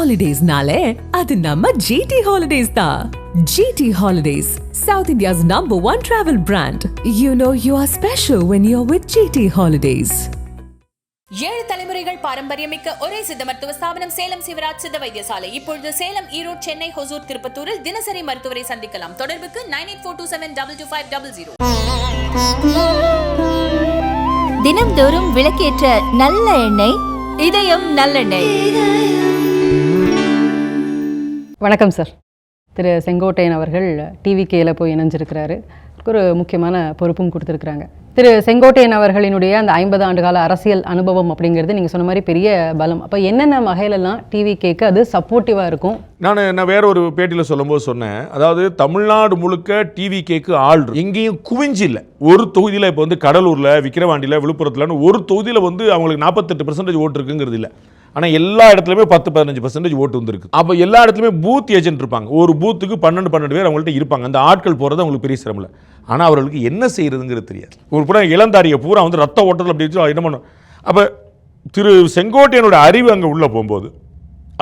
ஹாலிடேஸ்னாலே அது நம்ம ஜிடி ஹாலிடேஸ் தான் GT holidays South India's number one travel brand you know you are special when you are with GT holidays ஏழு தலைமுறைகள் பாரம்பரியமிக்க ஒரே சித்த மருத்துவ ஸ்தாபனம் சேலம் சிவராஜ் சித்த வைத்தியசாலை. இப்பொழுது சேலம் ஈரோடு சென்னை ஹொசூர் திருப்பத்தூரில் தினசரி மருத்துவரை சந்திக்கலாம். தொடர்புக்கு nine eight four two seven double two five double zero தினம்தோறும் விளக்கேற்ற நல்ல எண்ணெய் இதயம் நல்லெண்ணெய். வணக்கம் சார். திரு செங்கோட்டையன் அவர்கள் டிவிகேயில் போய் இணைஞ்சிருக்கிறாரு. ஒரு முக்கியமான பொறுப்பும் கொடுத்துருக்குறாங்க. திரு செங்கோட்டையன் அவர்களினுடைய அந்த ஐம்பது ஆண்டு கால அரசியல் அனுபவம் அப்படிங்கிறது நீங்கள் சொன்ன மாதிரி பெரிய பலம். அப்போ என்னென்ன வகையிலலாம் டிவிகேக்கு அது சப்போர்ட்டிவாக இருக்கும்? நான் நான் வேற ஒரு பேட்டியில் சொல்லும்போது சொன்னேன். அதாவது தமிழ்நாடு முழுக்க டிவி கேக்கு ஆள் எங்கேயும் குவிஞ்சு இல்லை. ஒரு தொகுதியில் இப்போ வந்து கடலூரில் விக்கிரவாண்டியில் விழுப்புரத்துலன்னு ஒரு தொகுதியில் வந்து அவங்களுக்கு நாற்பத்தெட்டு பர்சன்டேஜ் ஓட்டு இருக்குங்கிறது இல்லை. ஆனால் எல்லா இடத்துலையுமே பத்து பதினஞ்சு பர்சன்டேஜ் ஓட்டு வந்துருக்கு. அப்போ எல்லா இடத்துலையுமே பூத் ஏஜென்ட் இருப்பாங்க. ஒரு பூத்துக்கு பன்னெண்டு பன்னெண்டு பேர் அவங்கள்ட்ட இருப்பாங்க. அந்த ஆட்கள் போகிறது அவங்களுக்கு பெரிய சிரமம் இல்லை. ஆனால் அவர்களுக்கு என்ன செய்யறதுங்கிறது தெரியாது. ஒரு பூரா இளந்தாரியை பூரா வந்து ரத்த ஓட்டத்தில் அப்படி வச்சு என்ன பண்ணும். அப்போ திரு செங்கோட்டையனோட அறிவு அங்கே உள்ளே போகும்போது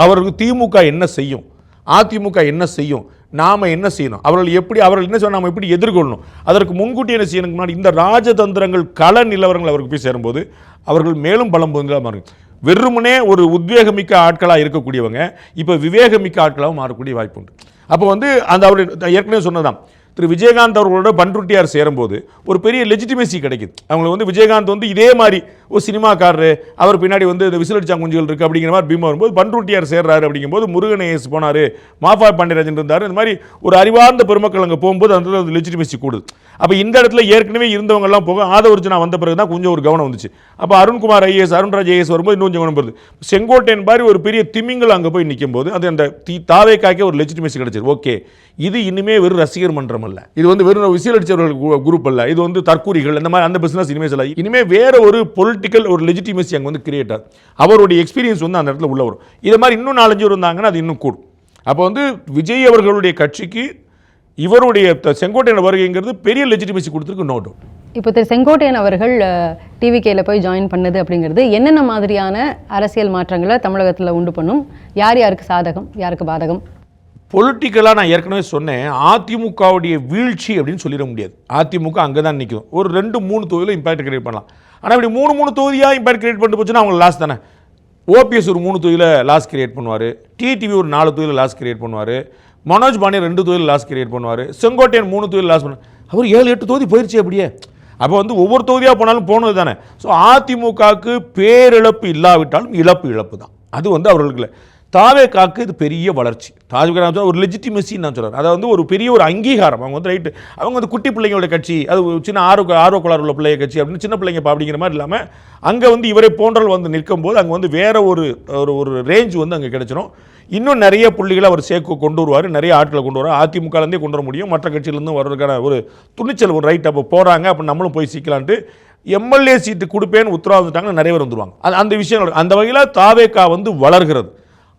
அவருக்கு திமுக என்ன செய்யும்? அதிமுக என்ன செய்யும்? நாம் என்ன செய்யணும்? அவர்கள் எப்படி அவர்கள் என்ன செய்யணும்? நாம் எப்படி எதிர்கொள்ளணும்? அதற்கு முன்கூட்டி என்ன செய்யணும்? முன்னாடி இந்த ராஜதந்திரங்கள் கள நிலவரங்கள் அவருக்கு போய் சேரும்போது அவர்கள் மேலும் பலம் பொருந்தா மாறும் வெறுமனே ஒரு உத்வேகமிக்க ஆட்களாக இருக்கக்கூடியவங்க இப்போ விவேகமிக்க ஆட்களாகவும் மாறக்கூடிய வாய்ப்பு உண்டு அப்போ வந்து அந்த அவருடைய ஏற்கனவே சொன்னதான் திரு விஜயகாந்த் அவர்களோட பன்ருட்டியார் சேரும்போது ஒரு பெரிய லெஜிட்டிமேசி கிடைக்குது. அவங்களுக்கு வந்து விஜயகாந்த் வந்து இதே மாதிரி ஒரு சினிமாக்காரர் அவர் பின்னாடி வந்து இந்த விசிலடிச்சா குஞ்சுகள் இருக்குது அப்படிங்கிற மாதிரி பீமா வரும்போது பன்ருட்டியார் சேர்றாரு அப்படிங்கும்போது முருகன் போனார் மாஃபா பாண்டியராஜன் இருந்தார். இந்த மாதிரி ஒரு அறிவார்ந்த பெருமக்கள் அங்கே போகும்போது அந்த லெஜிட்டிமேசி கூடுது. அப்போ இந்த இடத்துல ஏற்கனவே இருந்தவங்கெல்லாம் போக ஆதவர்ஜனா வந்த பிறகு தான் கொஞ்சம் ஒரு கவனம் வந்துச்சு. அப்போ அருண்குமார் ஐஏஎஸ் அருண்ராஜ் ஐஏஎஸ் வரும்போது இன்னும் கொஞ்சம் கவனம் வருது செங்கோட்டையன் மாதிரி ஒரு பெரிய திமிங்கல் அங்கே போய் நிற்கும் போது அது அந்த தீ தாவே ஒரு லெஜிட்டிமேசி கிடச்சிது. ஓகே இது இனிமே வெறும் ரசிகர் மன்றம் அல்ல. இது வந்து வெறும் விசில் அடிச்சவர்கள் குரூப் அல்ல. இது வந்து தற்கூரிகள் இந்த மாதிரி அந்த பிஸ்னஸ் இனிமேல் சொல்ல. இனிமேல் வேற ஒரு பொலிட்டிக்கல் ஒரு லெஜிட்டிமேசி அங்கே வந்து கிரியேட் ஆகுது அவருடைய எக்ஸ்பீரியன்ஸ் வந்து அந்த இடத்துல உள்ள வரும். இது மாதிரி இன்னும் நாலஞ்சு பேர் இருந்தாங்கன்னா அது இன்னும் கூடும். அப்போ வந்து விஜய் அவர்களுடைய கட்சிக்கு இவருடைய செங்கோட்டையன் வருகைங்கிறது பெரிய லெஜிட்டிமேசி கொடுத்துருக்கு நோ டவுட் இப்போ திரு செங்கோட்டையன் அவர்கள் டிவிகேல போய் ஜாயின் பண்ணது அப்படிங்கிறது என்னென்ன மாதிரியான அரசியல் மாற்றங்களை தமிழகத்தில் உண்டு பண்ணும்? யார் யாருக்கு சாதகம் யாருக்கு பாதகம்? பொலிட்டிக்கலாக நான் ஏற்கனவே சொன்னேன் அதிமுகவுடைய வீழ்ச்சி அப்படின்னு சொல்லிட முடியாது. அதிமுக அங்கே தான் நிற்கும் ஒரு ரெண்டு மூணு தொகுதியில் இம்பாக்ட் கிரியேட் பண்ணலாம். ஆனால் இப்படி மூணு மூணு தொகுதியாக இம்பாக்ட் கிரியேட் பண்ணிட்டு போச்சுன்னா அவங்க லாஸ் தானே? ஓபிஎஸ் ஒரு மூணு தொகுதியில் லாஸ் கிரியேட் பண்ணுவார். டிடிவி ஒரு நாலு தொகுதியில் லாஸ் கிரியேட் பண்ணுவார். மனோஜ் பாண்டியன் ரெண்டு தொகுதியில் லாஸ் கிரியேட் பண்ணுவார். செங்கோட்டையன் மூணு தொகுதியில் லாஸ் பண்ணுவார் அவர் ஏழு எட்டு தொகுதி போயிடுச்சு அப்படியே. அப்போ வந்து ஒவ்வொரு தொகுதியாக போனாலும் போனது தானே. ஸோ அதிமுகவுக்கு பேரிழப்பு இல்லாவிட்டாலும் இழப்பு இழப்பு தான். அது வந்து அவர்களுக்கு இல்லை தாவே காக்கு இது பெரிய வளர்ச்சி. தாவே நான் ஒரு லெஜிட்டிமசின்னு நான் சொல்கிறேன் அதை வந்து ஒரு பெரிய ஒரு அங்கீகாரம். அவங்க வந்து ரைட்டு அவங்க வந்து குட்டி பிள்ளைங்களோட கட்சி அது சின்ன ஆர்வ ஆர்வ கோளாறு உள்ள பிள்ளைய கட்சி அப்படின்னு சின்ன பிள்ளைங்க அப்படிங்கிற மாதிரி இல்லாமல் அங்கே வந்து இவரை போன்றால் வந்து நிற்கும் போது அங்கே வந்து வேற ஒரு ஒரு ஒரு ரேஞ்ச் வந்து அங்கே கிடைச்சிரும். இன்னும் நிறைய புள்ளிகளை அவர் சேர்க்க கொண்டு வருவார் நிறைய ஆட்களை கொண்டு வருவார். அதிமுகலேருந்தே கொண்டு வர முடியும் மற்ற கட்சியிலேருந்து வர்றதுக்கான ஒரு துணிச்சல் ஒரு ரைட் அப்போ போகிறாங்க அப்போ நம்மளும் போய் சிக்கலான்ட்டு எம்எல்ஏ சீட்டு கொடுப்பேன்னு உத்தரவாதம் நிறைய பேர் வந்துருவாங்க. அது அந்த விஷயங்கள் அந்த வகையில் தாவேக்கா வந்து வளர்கிறது.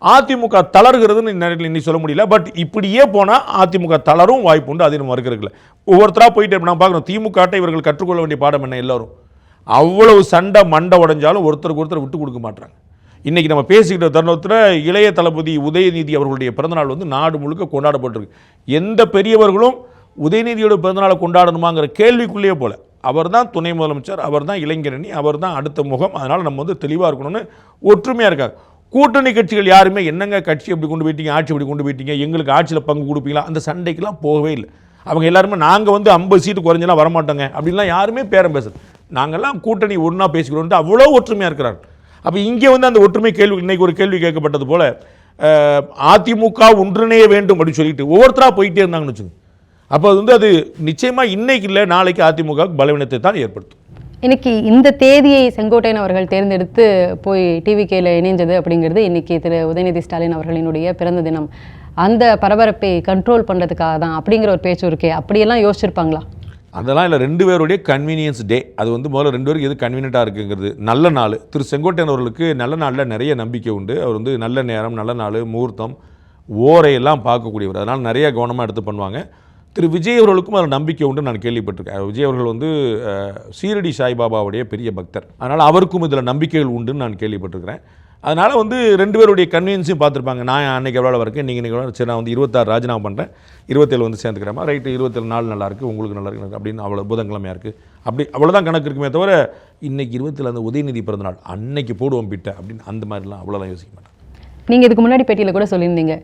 அதிமுக தளர்கிறதுன்னு இன்னைக்கு சொல்ல முடியல. பட் இப்படியே போனால் அதிமுக தளரும் வாய்ப்பு உண்டு. அது நம்ம மறுக்கிறதுல ஒவ்வொருத்தராக போயிட்டு நான் பார்க்குறோம் திமுகட்டை இவர்கள் கற்றுக்கொள்ள வேண்டிய பாடம் என்ன? எல்லாரும். அவ்வளவு சண்டை மண்டை உடைஞ்சாலும் ஒருத்தருக்கு ஒருத்தர் விட்டு கொடுக்க மாட்டாங்க இன்றைக்கி நம்ம பேசிக்கிட்ட தருணத்தில் இளைய தளபதி உதயநிதி அவர்களுடைய பிறந்தநாள் வந்து நாடு முழுக்க கொண்டாடப்பட்டிருக்கு. எந்த பெரியவர்களும் உதயநிதியோட பிறந்தநாளை கொண்டாடணுமாங்கிற கேள்விக்குள்ளேயே போல. அவர் தான் துணை முதலமைச்சர் அவர் தான் இளைஞரணி அவர் தான் அடுத்த முகம். அதனால் நம்ம வந்து தெளிவாக இருக்கணும்னு ஒற்றுமையாக இருக்காங்க. கூட்டணி கட்சிகள் யாருமே என்னங்க கட்சி எப்படி கொண்டு போயிட்டீங்க ஆட்சி எப்படி கொண்டு போயிட்டீங்க எங்களுக்கு ஆட்சியில் பங்கு கொடுப்பீங்களா? அந்த சண்டைக்கெல்லாம் போகவே இல்லை. அவங்க எல்லாருமே நாங்கள் வந்து ஐம்பது சீட்டு குறைஞ்செல்லாம் வரமாட்டோங்க அப்படின்லாம் யாருமே பேரம் பேசுது நாங்கள்லாம் கூட்டணி ஒன்றா பேசிக்கிறோன்ட்டு அவ்வளோ ஒற்றுமையாக இருக்கிறார் அப்போ இங்கே வந்து அந்த ஒற்றுமை கேள்வி இன்றைக்கி ஒரு கேள்வி கேட்கப்பட்டது போல் அதிமுக ஒன்றிணைய வேண்டும் அப்படின்னு சொல்லிட்டு ஒவ்வொருத்தராக போயிட்டே இருந்தாங்கன்னு வச்சுக்கோங்க. அப்போ அது வந்து அது நிச்சயமாக இன்னைக்கு இல்லை நாளைக்கு அதிமுக பலவீனத்தை தான் ஏற்படுத்தும். இன்னைக்கு இந்த தேதியை செங்கோட்டையன் அவர்கள் தேர்ந்தெடுத்து போய் டிவிகேல இணைஞ்சது அப்படிங்கிறது இன்னைக்கு திரு உதயநிதி ஸ்டாலின் அவர்களினுடைய பிறந்த தினம். அந்த பரபரப்பை கண்ட்ரோல் பண்ணுறதுக்காக தான் அப்படிங்கிற ஒரு பேச்சு இருக்கே அப்படியெல்லாம் யோசிச்சிருப்பாங்களா? அதெல்லாம் இல்லை ரெண்டு பேருடைய கன்வீனியன்ஸ் டே அது வந்து முதல்ல ரெண்டு பேருக்கு எது கன்வீனியண்ட்டாக இருக்குங்கிறது. நல்ல நாள். திரு செங்கோட்டையன் அவர்களுக்கு நல்ல நாளில் நிறைய நம்பிக்கை உண்டு. அவர் வந்து நல்ல நேரம் நல்ல நாள் முகூர்த்தம் ஓரையெல்லாம் பார்க்கக்கூடியவர். அதனால் நிறைய கவனமாக எடுத்து பண்ணுவாங்க. திரு விஜய் அவர்களுக்கும் அதில் நம்பிக்கை உண்டு நான் கேள்விப்பட்டிருக்கேன். விஜய் அவர்கள் வந்து சீரடி சாய்பாபாவுடைய பெரிய பக்தர். அதனால் அவருக்கும் இதில் நம்பிக்கைகள் உண்டுன்னு நான் கேள்விப்பட்டிருக்கிறேன். அதனால் வந்து ரெண்டு பேருடைய கன்வீன்ஸையும் பார்த்துருப்பாங்க. நான் அன்றைக்கி எவ்வளோ வரைக்கும் நீங்கள் இன்றைக்கி சரி நான் வந்து இருபத்தாறு ராஜினாமா பண்ணுறேன் இருபத்தேழு வந்து சேர்ந்துக்கிறேமா ரைட்டு இருபத்தேழு நாள் நல்லாயிருக்கு உங்களுக்கு நல்லா இருக்கு அப்படின்னு அவ்வளோ புதன்கிழமையாக இருக்குது அப்படி அவ்வளோதான் கணக்கு இருக்குமே தவிர இன்றைக்கி இருபத்தில் அந்த உதயநிதி பிறந்த நாள் அன்னைக்கு போடுவோம் பிட்ட அப்படின்னு அந்த மாதிரிலாம் அவ்வளோதான் யோசிக்க மாட்டேன் நீங்கள் இதுக்கு முன்னாடி பேட்டியில் கூட சொல்லியிருந்தீங்க.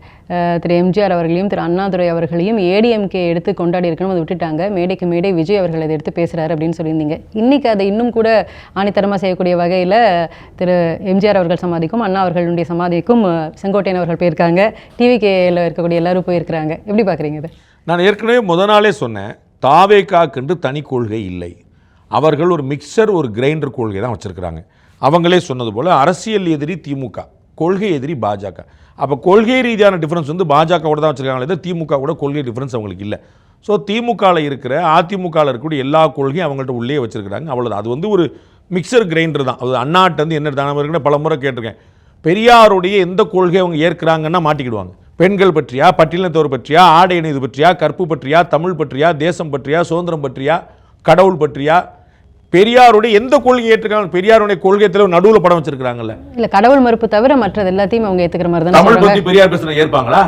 திரு எம்ஜிஆர் அவர்களையும் திரு அண்ணாதுரை அவர்களையும் ஏடிஎம்கே எடுத்து கொண்டாடி இருக்கணும் அதை விட்டுட்டாங்க. மேடைக்கு மேடை விஜய் அவர்கள் அதை எடுத்து பேசுகிறாரு அப்படின்னு சொல்லியிருந்தீங்க. இன்னைக்கு அதை இன்னும் கூட ஆணித்தரமாக செய்யக்கூடிய வகையில் திரு எம்ஜிஆர் அவர்கள் சமாதிக்கும் அண்ணா அவர்களுடைய சமாதிக்கும் செங்கோட்டையன் அவர்கள் போயிருக்காங்க. டிவிகேயில் இருக்கக்கூடிய எல்லாரும் போயிருக்கிறாங்க. எப்படி பார்க்குறீங்க இதை? நான் ஏற்கனவே முத நாளே சொன்னேன். தாவேக்காக்கென்று தனி கொள்கை இல்லை. அவர்கள் ஒரு மிக்சர் ஒரு கிரைண்டர் கொள்கை தான் வச்சுருக்கிறாங்க. அவங்களே சொன்னது போல் அரசியல் எதிரி திமுக. கொள்கை எதிரி பாஜக. அப்போ கொள்கை ரீதியான டிஃப்ரென்ஸ் வந்து பாஜகவோட தான் வச்சுருக்காங்களே திமுக கூட கொள்கை டிஃப்ரென்ஸ் அவங்களுக்கு இல்லை. ஸோ திமுகவில் இருக்கிற அதிமுகவில் இருக்கக்கூடிய எல்லா கொள்கையும் அவங்கள்ட்ட உள்ளே வச்சுருக்கிறாங்க. அவ்வளோதான் அது வந்து ஒரு மிக்சர் கிரைண்டர் தான். அது அண்ணாட்டை வந்து என்ன தானே இருக்கிற பல முறை கேட்டிருக்கேன். பெரியாருடைய எந்த கொள்கை அவங்க ஏற்கிறாங்கன்னா மாட்டிக்கிடுவாங்க. பெண்கள் பற்றியா பட்டியலினத்தவர் பற்றியா ஆடை அணிவது பற்றியா கற்பு பற்றியா தமிழ் பற்றியா தேசம் பற்றியா சுதந்திரம் பற்றியா கடவுள் பற்றியா பெரியாருடைய எந்த கொள்கை ஏற்றிருக்காங்க பெரியாருடைய கொள்கையத்தில் நடுவில் படம் வச்சிருக்காங்கல்ல இல்லை கடவுள் மறுப்பு தவிர மற்றது எல்லாத்தையும் அவங்க ஏற்றுக்கிற மாதிரி தானே தமிழ். பத்தி பெரியார் பேசுன ஏற்பாங்களா?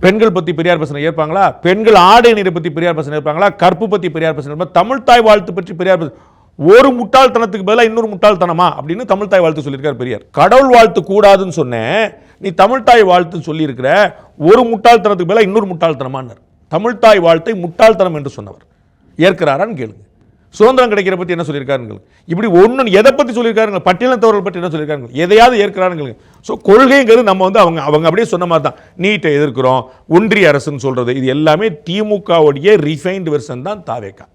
பெண்கள் பத்தி பெரியார் பேசுன ஏற்பாங்களா? பெண்கள் ஆடை நீரை பத்தி பெரியார் பேசுன ஏற்பாங்களா? கற்பு பத்தி பெரியார் பேசுன ஏற்பாங்களா? தமிழ் தாய் வாழ்த்து பற்றி பெரியார் பேச ஒரு முட்டாள்தனத்துக்கு பதிலாக இன்னொரு முட்டாள்தனமா? அப்படின்னு தமிழ் தாய் வாழ்த்து சொல்லியிருக்கார் பெரியார். கடவுள் வாழ்த்து கூடாதுன்னு சொன்னேன் நீ தமிழ் தாய் வாழ்த்துன்னு சொல்லியிருக்கிற ஒரு முட்டாள்தனத்துக்கு பதிலாக இன்னொரு முட்டாள்தனமானார் தமிழ் தாய் வாழ்த்தை முட்டாள்தனம் என்று சொன்னவர். ஏற்கிறாரான்னு கேளுங்க. சுதந்திரம் கிடைக்கிற பற்றி என்ன சொல்லியிருக்காருங்க இப்படி ஒன்று எதை பற்றி சொல்லியிருக்காருங்க பட்டியலத்தவர்கள் பற்றி என்ன சொல்லியிருக்காருங்க எதையாவது ஏற்கிறாருங்க ஸோ கொள்கைங்கிறது நம்ம வந்து அவங்க அவங்க அப்படியே சொன்ன மாதிரி தான். நீட்டை எதிர்க்கிறோம் ஒன்றிய அரசுன்னு சொல்கிறது இது எல்லாமே திமுகவுடைய ரிஃபைன்டு வெர்ஷன் தான் தாவேக்கா.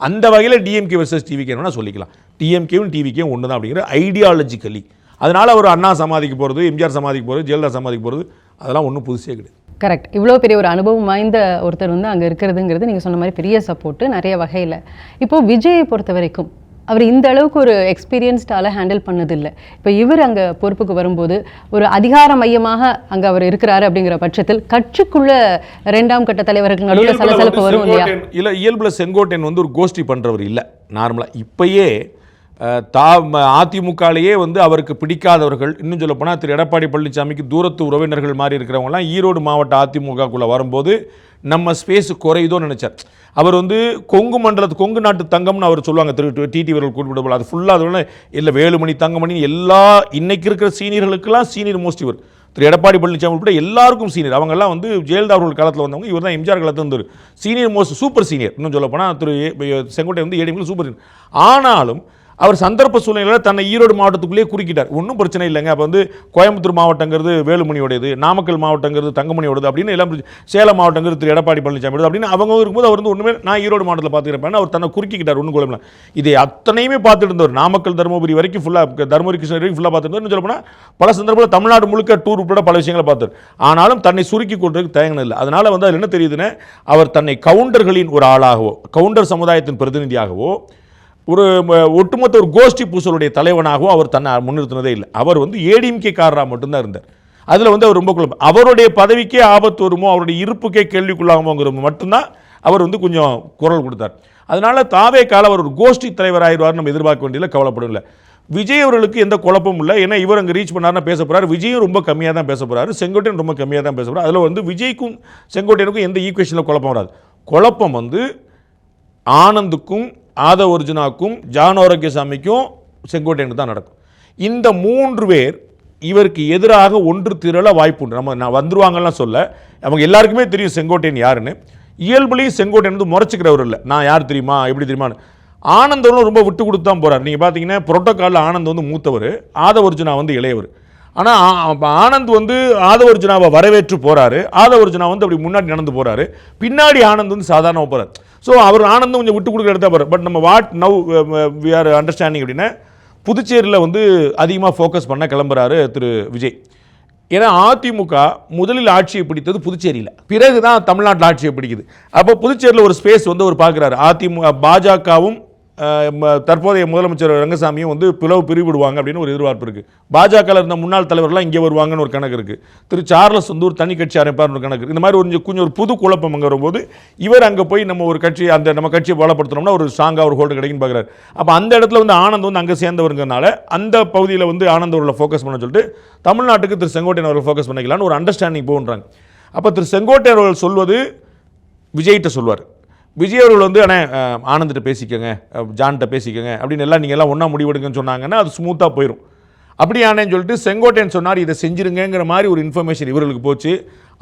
அந்த வகையில் டிஎம்கே வெர்சஸ் டிவிகே வேணால் சொல்லிக்கலாம். டிஎம்கேவும் டிவிகேவும் ஒன்று தான் அப்படிங்கிற ஐடியாலஜிக்கலி அதனால் அவர் அண்ணா சமாதிக்கு போகிறது எம்ஜிஆர் சமாதிக்கு போகிறது ஜெயலலிதா சமாதிக்கு போகிறது அதெல்லாம் ஒன்றும் புதுசே கிடையாது. கரெக்ட் இவ்வளோ பெரிய ஒரு அனுபவம் வாய்ந்த ஒருத்தர் வந்து அங்கே இருக்கிறதுங்கிறது நீங்கள் சொன்ன மாதிரி பெரிய சப்போர்ட்டு நிறைய வகையில். இப்போ விஜயை பொறுத்த வரைக்கும் அவர் இந்த அளவுக்கு ஒரு எக்ஸ்பீரியன்ஸ்டால ஹேண்டில் பண்ணதில்லை. இப்போ இவர் அங்கே பொறுப்புக்கு வரும்போது ஒரு அதிகார மையமாக அங்கே அவர் இருக்கிறாரு அப்படிங்கிற பட்சத்தில் கட்சிக்குள்ள ரெண்டாம் கட்ட தலைவர்கள் நடுவில் சலசலப்பு வரும் இல்லையா? இல்ல இயல்புல செங்கோட்டையன் வந்து ஒரு கோஷ்டி பண்றவர் இல்ல. நார்மலா இப்பயே தா ம- அதிமுகலேயே வந்து அவருக்கு பிடிக்காதவர்கள் இன்னும் சொல்லப்போனால் திரு எடப்பாடி பழனிசாமிக்கு தூரத்து உறவினர்கள் மாதிரி இருக்கிறவங்கலாம் ஈரோடு மாவட்ட அதிமுகக்குள்ளே வரும்போது நம்ம ஸ்பேஸ் குறையுதோன்னு நினச்சார். அவர் வந்து கொங்கு மண்டலத்து கொங்கு நாட்டு தங்கம்னு அவர் சொல்லுவாங்க. திரு டிடி அவர்கள் குறிப்பிட போல. அது ஃபுல்லாக அது இல்லை வேலுமணி தங்கமணி எல்லா இன்னைக்கு இருக்கிற சீனியர்களுக்கெல்லாம் சீனியர் மோஸ்ட் இவர். திரு எடப்பாடி பழனிசாமி உட்பட எல்லாருக்கும் சீனியர். அவங்கெல்லாம் வந்து ஜெயலலிதா அவர்கள் காலத்தில் வந்தவங்க இவர் தான் எம்ஜிஆர் காலத்தில் வந்தவர். Senior most super senior. இன்னும் சொல்ல போனால் திரு செங்கோட்டை வந்து ஏடிஎம்ல சூப்பர் சீனியர். ஆனாலும் அவர் சந்தர்ப்ப சூழ்நிலையில் தன்னை ஈரோடு மாவட்டத்துக்குள்ளேயே குறுக்கிட்டார். ஒன்றும் பிரச்சனை இல்லைங்க. அப்போ வந்து கோயம்புத்தூர் மாவட்டங்கிறது வேலுமணியோடது நாமக்கல் மாவட்டங்கிறது தங்கமணியோடது அப்படின்னு எல்லாம் சேலம் மாவட்டங்கிறது திரு எடப்பாடி பழனிசாமி அப்படின்னு அவங்க இருக்கும்போது அவர் வந்து ஒன்றுமே நான் ஈரோடு மாவட்டத்தில் பார்த்துக்கிறப்பேன் அவர் தன்னை குறுக்கிக்கிட்டார். ஒன்றும் குழம்புல இதை அத்தனையுமே பார்த்துட்டு இருந்தவர். நாமக்கல் தருமபுரி வரைக்கும் ஃபுல்லாக தருமபுரி கிருஷ்ணகிரி வரைக்கும் ஃபுல்லாக பார்த்துருந்தோம்னு சொல்லப்போனால் சொல்ல போனால் பல சந்தர்ப்பத்தில் தமிழ்நாடு முழுக்க டூர் உட்பட பல விஷயங்களை பார்த்தார். ஆனாலும் தன்னை சுருக்கி கொண்டதுக்கு தயங்கினது இல்லை. வந்து அதில் என்ன தெரியுதுன்னா அவர் தன்னை கவுண்டர்களின் ஒரு ஆளாகவோ கவுண்டர் சமுதாயத்தின் பிரதிநிதியாகவோ ஒரு ஒட்டுமொத்த ஒரு கோஷ்டி பூசலுடைய தலைவனாகவும் அவர் தன்னை முன்னிறுத்தினதே இல்லை. அவர் வந்து ஏடிஎம்கே காரராக மட்டும்தான் இருந்தார். அதில் வந்து அவர் ரொம்ப குழப்பம் அவருடைய பதவிக்கே ஆபத்து வருமோ அவருடைய இருப்புக்கே கேள்விக்குள்ளாகுமோங்கிற மட்டும்தான் அவர் வந்து கொஞ்சம் குரல் கொடுத்தார். அதனால் தாவே கால அவர் ஒரு கோஷ்டி தலைவர் ஆயிடுவார் நம்ம எதிர்பார்க்க வேண்டியதில்லை கவலைப்படவில்லை. விஜய் அவர்களுக்கு எந்த குழப்பமும் இல்லை. ஏன்னா இவர் அங்கே ரீச் பண்ணார்னா பேச போகிறார் விஜயும் ரொம்ப கம்மியாக தான் பேச போகிறாரு செங்கோட்டையன் ரொம்ப கம்மியாக தான் பேச போகிறார் அதில் வந்து விஜய்க்கும் செங்கோட்டையனுக்கும் எந்த ஈக்குவேஷனில் குழப்பம் வராது. குழப்பம் வந்து ஆனந்துக்கும் ஆத ஒரிஜினாக்கும் ஜான் ஆரோக்கியசாமிக்கும் செங்கோட்டையனுக்கு தான் நடக்கும். இந்த மூன்று பேர் இவருக்கு எதிராக ஒன்று திரள வாய்ப்பு உண்டு. நம்ம நான் வந்துருவாங்கலாம் சொல்ல அவங்க எல்லாருக்குமே தெரியும் செங்கோட்டையன் யாருன்னு. இயல்புலையும் செங்கோட்டையன் வந்து முறைச்சிக்கிறவர் இல்லை. நான் யார் தெரியுமா எப்படி தெரியுமான்னு. ஆனந்தவனும் ரொம்ப விட்டு கொடுத்து தான் போகிறார் நீங்கள் பார்த்தீங்கன்னா புரோட்டோக்காலில் ஆனந்த் வந்து மூத்தவர் ஆதவர்ஜுனா வந்து இளையவர். ஆனால் ஆனந்த் வந்து ஆதவர்ஜுனாவை வரவேற்று போறாரு. ஆதவர்ஜுனா வந்து அப்படி முன்னாடி நடந்து போகிறாரு பின்னாடி ஆனந்த் வந்து சாதாரணமாக போகிறார் ஸோ அவர் ஆனந்தம் கொஞ்சம் விட்டு கொடுக்குற இடத்த பாரு. பட் நம்ம what now we are understanding அப்படின்னா புதுச்சேரியில் வந்து அதிகமாக ஃபோக்கஸ் பண்ண கிளம்புறாரு திரு விஜய். ஏன்னா அதிமுக முதலில் ஆட்சியை பிடித்தது புதுச்சேரியில். பிறகு தான் தமிழ்நாட்டில் ஆட்சியை பிடிக்குது. அப்போ புதுச்சேரியில் ஒரு ஸ்பேஸ் வந்து அவர் பார்க்குறாரு. அதிமுக பாஜகவும் தற்போதைய முதலமைச்சர் ரங்கசாமியும் வந்து பிளவு பிரிவிடுவாங்க அப்படின்னு ஒரு எதிர்பார்ப்பு இருக்குது பாஜக இருந்த முன்னாள் தலைவர்லாம் இங்கே வருவாங்கன்னு ஒரு கணக்கு இருக்குது திரு சார்லஸ் வந்து ஒரு தனி கட்சி ஆரம்பிப்பார்னு ஒரு கணக்கு இந்த மாதிரி ஒரு கொஞ்சம் ஒரு புது குழப்பம் அங்கே வரும்போது இவர் அங்கே போய் நம்ம ஒரு கட்சி அந்த நம்ம கட்சியை பலப்படுத்தணும்னா ஒரு ஸ்ட்ராங்காக ஒரு ஹோல்டு கிடைக்குன்னு பார்க்குறாரு அப்போ அந்த இடத்துல வந்து ஆனந்த் வந்து அங்கே சேர்ந்தவருங்கிறனால அந்த பகுதியில் வந்து ஆனந்த் அவர்களை ஃபோக்கஸ் பண்ண சொல்லிட்டு தமிழ்நாட்டுக்கு திரு செங்கோட்டையன் அவர்கள் ஃபோக்கஸ் பண்ணிக்கலாம்னு ஒரு அண்டர்ஸ்டாண்டிங் போகுன்றாங்க. அப்போ திரு செங்கோட்டையன் அவர்கள் சொல்வது விஜய்கிட்ட சொல்வார். விஜய் அவர்கள் வந்து அண்ணே ஆனந்திட்ட பேசிக்கோங்க ஜான்கிட்ட பேசிக்கோங்க அப்படின்னு எல்லாம் நீங்கள் எல்லாம் ஒன்றா முடிவெடுங்கன்னு சொன்னாங்கன்னா அது ஸ்மூத்தாக போயிடும் அப்படியானேன்னு சொல்லிட்டு செங்கோட்டையன் சொன்னார் இதை செஞ்சுருங்கிற மாதிரி ஒரு இன்ஃபர்மேஷன் இவர்களுக்கு போச்சு.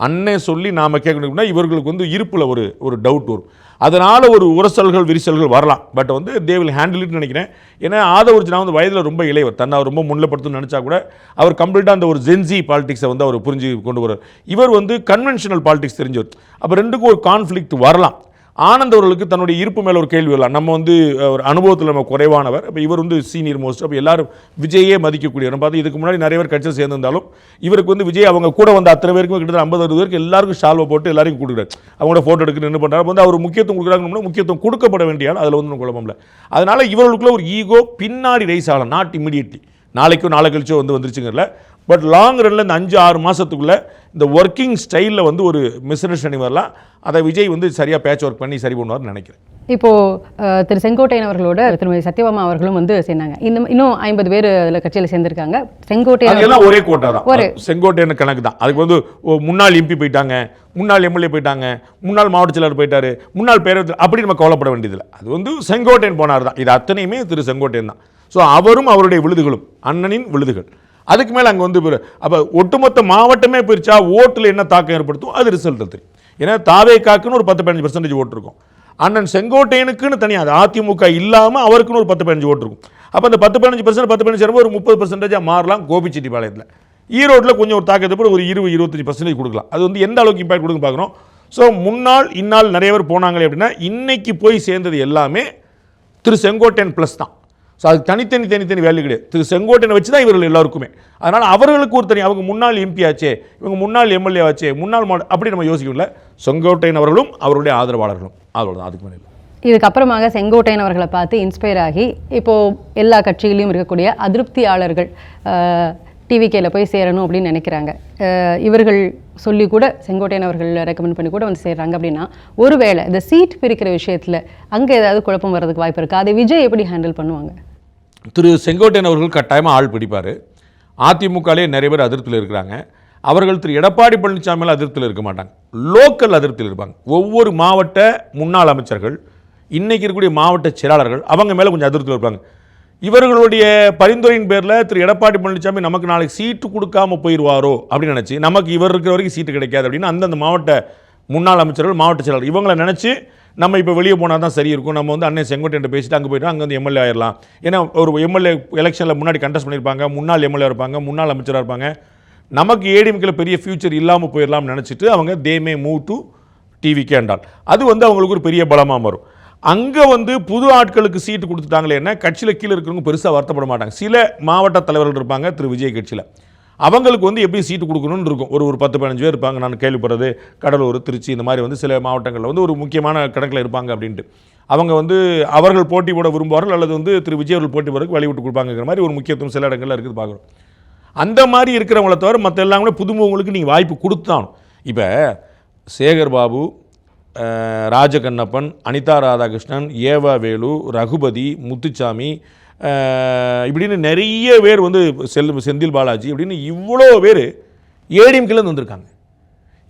அண்ணே சொல்லி நாம் கேட்கணும்னா இவர்களுக்கு வந்து இருப்பில் ஒரு ஒரு டவுட் வரும். அதனால் ஒரு உரசல்கள் விரிசல்கள் வரலாம். பட் வந்து தே வில் ஹேண்டில் இட்னு நினைக்கிறேன். ஏன்னா ஆதவர்ஜினா வந்து வயதில் ரொம்ப இளையவர். தன்னை அவர் ரொம்ப முன்னிலைப்படுத்தணும்னு நினச்சா கூட அவர் கம்ப்ளீட்டாக அந்த ஒரு ஜென்சி பாலிடிக்ஸை வந்து அவர் புரிஞ்சு கொண்டு வர்றார். இவர் வந்து கன்வென்ஷனல் பாலிடிக்ஸ் தெரிஞ்சவர். அப்போ ரெண்டுக்கும் ஒரு கான்ஃப்ளிக்ட் வரலாம். ஆனந்த் அவர்களுக்கு தன்னுடைய இருப்பு மேலே ஒரு கேள்வி வரலாம். நம்ம வந்து ஒரு அனுபவத்தில் நம்ம குறைவானவர் அப்போ இவர் வந்து சீனியர் மோஸ்ட் அப்போ எல்லாரும் விஜயே மதிக்கக்கூடியவர். பார்த்து இதுக்கு முன்னாடி நிறைய பேர் கட்சியில் சேர்ந்திருந்தாலும் இவருக்கு வந்து விஜய் அவங்க கூட வந்த அத்தனை பேருக்கும் கிட்டத்தட்ட ஐம்பது அறுபது பேருக்கு எல்லாருக்கும் ஷால்வை போட்டு எல்லாரையும் கொடுக்குறாரு அவங்களோட ஃபோட்டோ எடுக்க நின்று பண்ணுறாரு வந்து அவர் முக்கியத்துவம் கொடுக்குறாங்கன்னா முக்கியத்துவம் கொடுக்கப்பட வேண்டிய ஆள் அதில் வந்து குழப்பம் இல்லை. அதனால் இவர்களுக்குள்ள ஒரு ஈகோ பின்னாடி ரைஸ் ஆகலாம். நாட் இமீடியட்லி நாளைக்கோ நாளை கழிச்சோ வந்து வந்துருச்சுங்கிறல பட் லாங் ரன்ல இந்த அஞ்சு ஆறு மாதத்துக்குள்ளே இந்த ஒர்க்கிங் ஸ்டைலில் வந்து ஒரு மிஸ் அண்டர்ஸ்டாண்டிங் வரலாம். அதை விஜய் வந்து சரியாக பேட்ச் ஒர்க் பண்ணி சரி பண்ணுவார்னு நினைக்கிறேன். இப்போ அஹ், திரு செங்கோட்டையன் அவர்களோட திருமதி சத்யபாமா அவர்களும் வந்து சேர்ந்தாங்க. இந்த இன்னும் ஐம்பது பேர் அதில் கட்சியில் சேர்ந்திருக்காங்க. செங்கோட்டையன் ஒரே கோட்டா தான். ஒரு- செங்கோட்டையன் கணக்கு தான். அதுக்கு வந்து முன்னாள் எம்பி போயிட்டாங்க முன்னாள் எம்எல்ஏ போயிட்டாங்க முன்னாள் மாவட்ட செயலாளர் போயிட்டாரு முன்னாள் பேரவைத் அப்படி நம்ம கவலைப்பட வேண்டியதில்லை. அது வந்து செங்கோட்டையன் போனார் தான். இது அத்தனையுமே திரு செங்கோட்டையன் தான். ஸோ அவரும் அவருடைய விழுதுகளும் அண்ணனின் விழுதுகள். அதுக்கு மேலே அங்கே வந்து அப்போ ஒட்டுமொத்த மாவட்டமே பிரிச்சா ஓட்டில் என்ன தாக்கம் ஏற்படுத்தும்? அது ரிசல்ட் தெரியும். ஏன்னா தாவே காக்குன்னு ஒரு பத்து பதினஞ்சு பர்சன்டேஜ் ஓட்டு இருக்கும். அண்ணன் செங்கோட்டையனுக்குன்னு தனியாக அது அதிமுக இல்லாமல் அவருக்குன்னு ஒரு பத்து பதினஞ்சு ஓட்டு இருக்கும். அப்போ அந்த பத்து பதினஞ்சு பர்சன்ட் பத்து பதினஞ்சு ஒரு முப்பது பர்சன்டேஜாக மாறலாம் கோபிச்செட்டிப்பாளையத்தில். ஈரோட்டில் கொஞ்சம் ஒரு தாக்கத்தை போல ஒரு இருபது இருபத்தஞ்சு பர்சன்டேஜ் கொடுக்கலாம். அது வந்து எந்த அளவுக்கு இம்பாக்ட் கொடுக்க பார்க்குறோம் ஸோ முன்னாள் இந்நாள் நிறைய பேர் போனாங்களே அப்படின்னா இன்னைக்கு போய் சேர்ந்தது எல்லாமே திரு செங்கோட்டையன் ப்ளஸ் தான். ஸோ அது தனித்தனி தனித்தனி வேல்யூ கிடையாது. திரு செங்கோட்டையனை வச்சு தான் இவர்கள் எல்லாருக்குமே. அதனால் அவர்களுக்கு ஒரு தனி அவங்க முன்னாள் எம்பி ஆச்சே இவங்க முன்னாள் எம்எல்ஏ ஆச்சே முன்னாள் மாட அப்படி நம்ம யோசிக்கல செங்கோட்டையன் அவர்களும் அவருடைய ஆதரவாளர்களும். அவ்வளோதான் அதுக்கு மேலே இதுக்கப்புறமாக செங்கோட்டையன் அவர்களை பார்த்து இன்ஸ்பயர் ஆகி இப்போது எல்லா கட்சியிலையும் இருக்கக்கூடிய அதிருப்தியாளர்கள் டிவிகேல போய் சேரணும் அப்படின்னு நினைக்கிறாங்க. இவர்கள் சொல்லி கூட செங்கோட்டையன் அவர்கள் ரெக்கமெண்ட் பண்ணி கூட வந்து சேர்றாங்க அப்படின்னா ஒருவேளை இந்த சீட் பிரிக்கிற விஷயத்தில் அங்கே ஏதாவது குழப்பம் வர்றதுக்கு வாய்ப்பு இருக்குது அதை விஜய் எப்படி ஹேண்டில் பண்ணுவாங்க? திரு செங்கோட்டையன் அவர்கள் கட்டாயமாக ஆள் பிடிப்பார். அதிமுகலே நிறைய பேர் அதிருப்தியில் இருக்கிறாங்க. அவர்கள் திரு எடப்பாடி பழனிசாமியில் அதிருப்தியில் இருக்க மாட்டாங்க. லோக்கல் அதிருப்தியில் இருப்பாங்க. ஒவ்வொரு மாவட்ட முன்னாள் அமைச்சர்கள் இன்றைக்கி இருக்கக்கூடிய மாவட்ட செயலாளர்கள் அவங்க மேலே கொஞ்சம் அதிருப்தியில் இருப்பாங்க. இவர்களுடைய பரிந்துரையின் பேரில் திரு எடப்பாடி பழனிசாமி நமக்கு நாளைக்கு சீட்டு கொடுக்காம போயிடுவாரோ அப்படின்னு நினச்சி நமக்கு இவர் இருக்கிற வரைக்கும் சீட்டு கிடைக்காது அப்படின்னு அந்தந்த மாவட்ட முன்னாள் அமைச்சர்கள் மாவட்ட செயலாளர். இவங்களை நினச்சி நம்ம இப்போ வெளியே போனால் தான் சரி இருக்கும் நம்ம வந்து அண்ணன் செங்கோட்டையன் பேசிட்டு அங்கே போயிட்டு அங்கே வந்து எம்எல்ஏ ஆயிடலாம் ஏன்னா ஒரு எம்எல்ஏ எலெக்ஷனில் முன்னாடி கண்டஸ்ட் பண்ணியிருப்பாங்க. முன்னாள் எம்எல்ஏ இருப்பாங்க. முன்னாள் அமைச்சராக இருப்பாங்க. நமக்கு ஏடிஎம்கில் பெரிய ஃபியூச்சர் இல்லாமல் போயிடலாம்னு நினச்சிட்டு அவங்க தேமே மூ மூவ் டு டிவிக்கே என்றால். அது வந்து அவங்களுக்கு ஒரு பெரிய பலமாக வரும் அங்கே வந்து புது ஆட்களுக்கு சீட்டு கொடுத்துட்டாங்களே என்ன? கட்சியில் கீழே இருக்கிறவங்க பெருசாக வருத்தப்பட மாட்டாங்க. சில மாவட்ட தலைவர்கள் இருப்பாங்க திரு விஜய் கட்சியில். அவங்களுக்கு வந்து எப்படி சீட்டு கொடுக்கணும்னு இருக்கும். ஒரு ஒரு பத்து பதினஞ்சு பேர் இருப்பாங்க. நான் கேள்விப்படுறது கடலூர் திருச்சி இந்த மாதிரி வந்து சில மாவட்டங்களில் வந்து ஒரு முக்கியமான கணக்கில் இருப்பாங்க அப்படின்ட்டு. அவங்க வந்து அவர்கள் போட்டி போட விரும்புவார்கள் அல்லது வந்து திரு விஜய் அவர்கள் போட்டி போடுறதுக்கு வழிவிட்டு கொடுப்பாங்கிற மாதிரி ஒரு முக்கியத்துவம் சில இடங்களில் இருக்குது பார்க்குறோம் அந்த மாதிரி இருக்கிறவங்கள தவிர மற்ற எல்லாமே புதுமுகங்களுக்கு நீங்கள் வாய்ப்பு கொடுத்தான் இப்போ சேகர் பாபு ராஜகண்ணப்பன் அனிதா ராதாகிருஷ்ணன் ஏவா வேலு ரகுபதி முத்துச்சாமி இப்படின்னு நிறைய பேர் வந்து செல் செந்தில் பாலாஜி இப்படின்னு இவ்வளோ பேர் ஏடிஎம்கேலேருந்து வந்திருக்காங்க.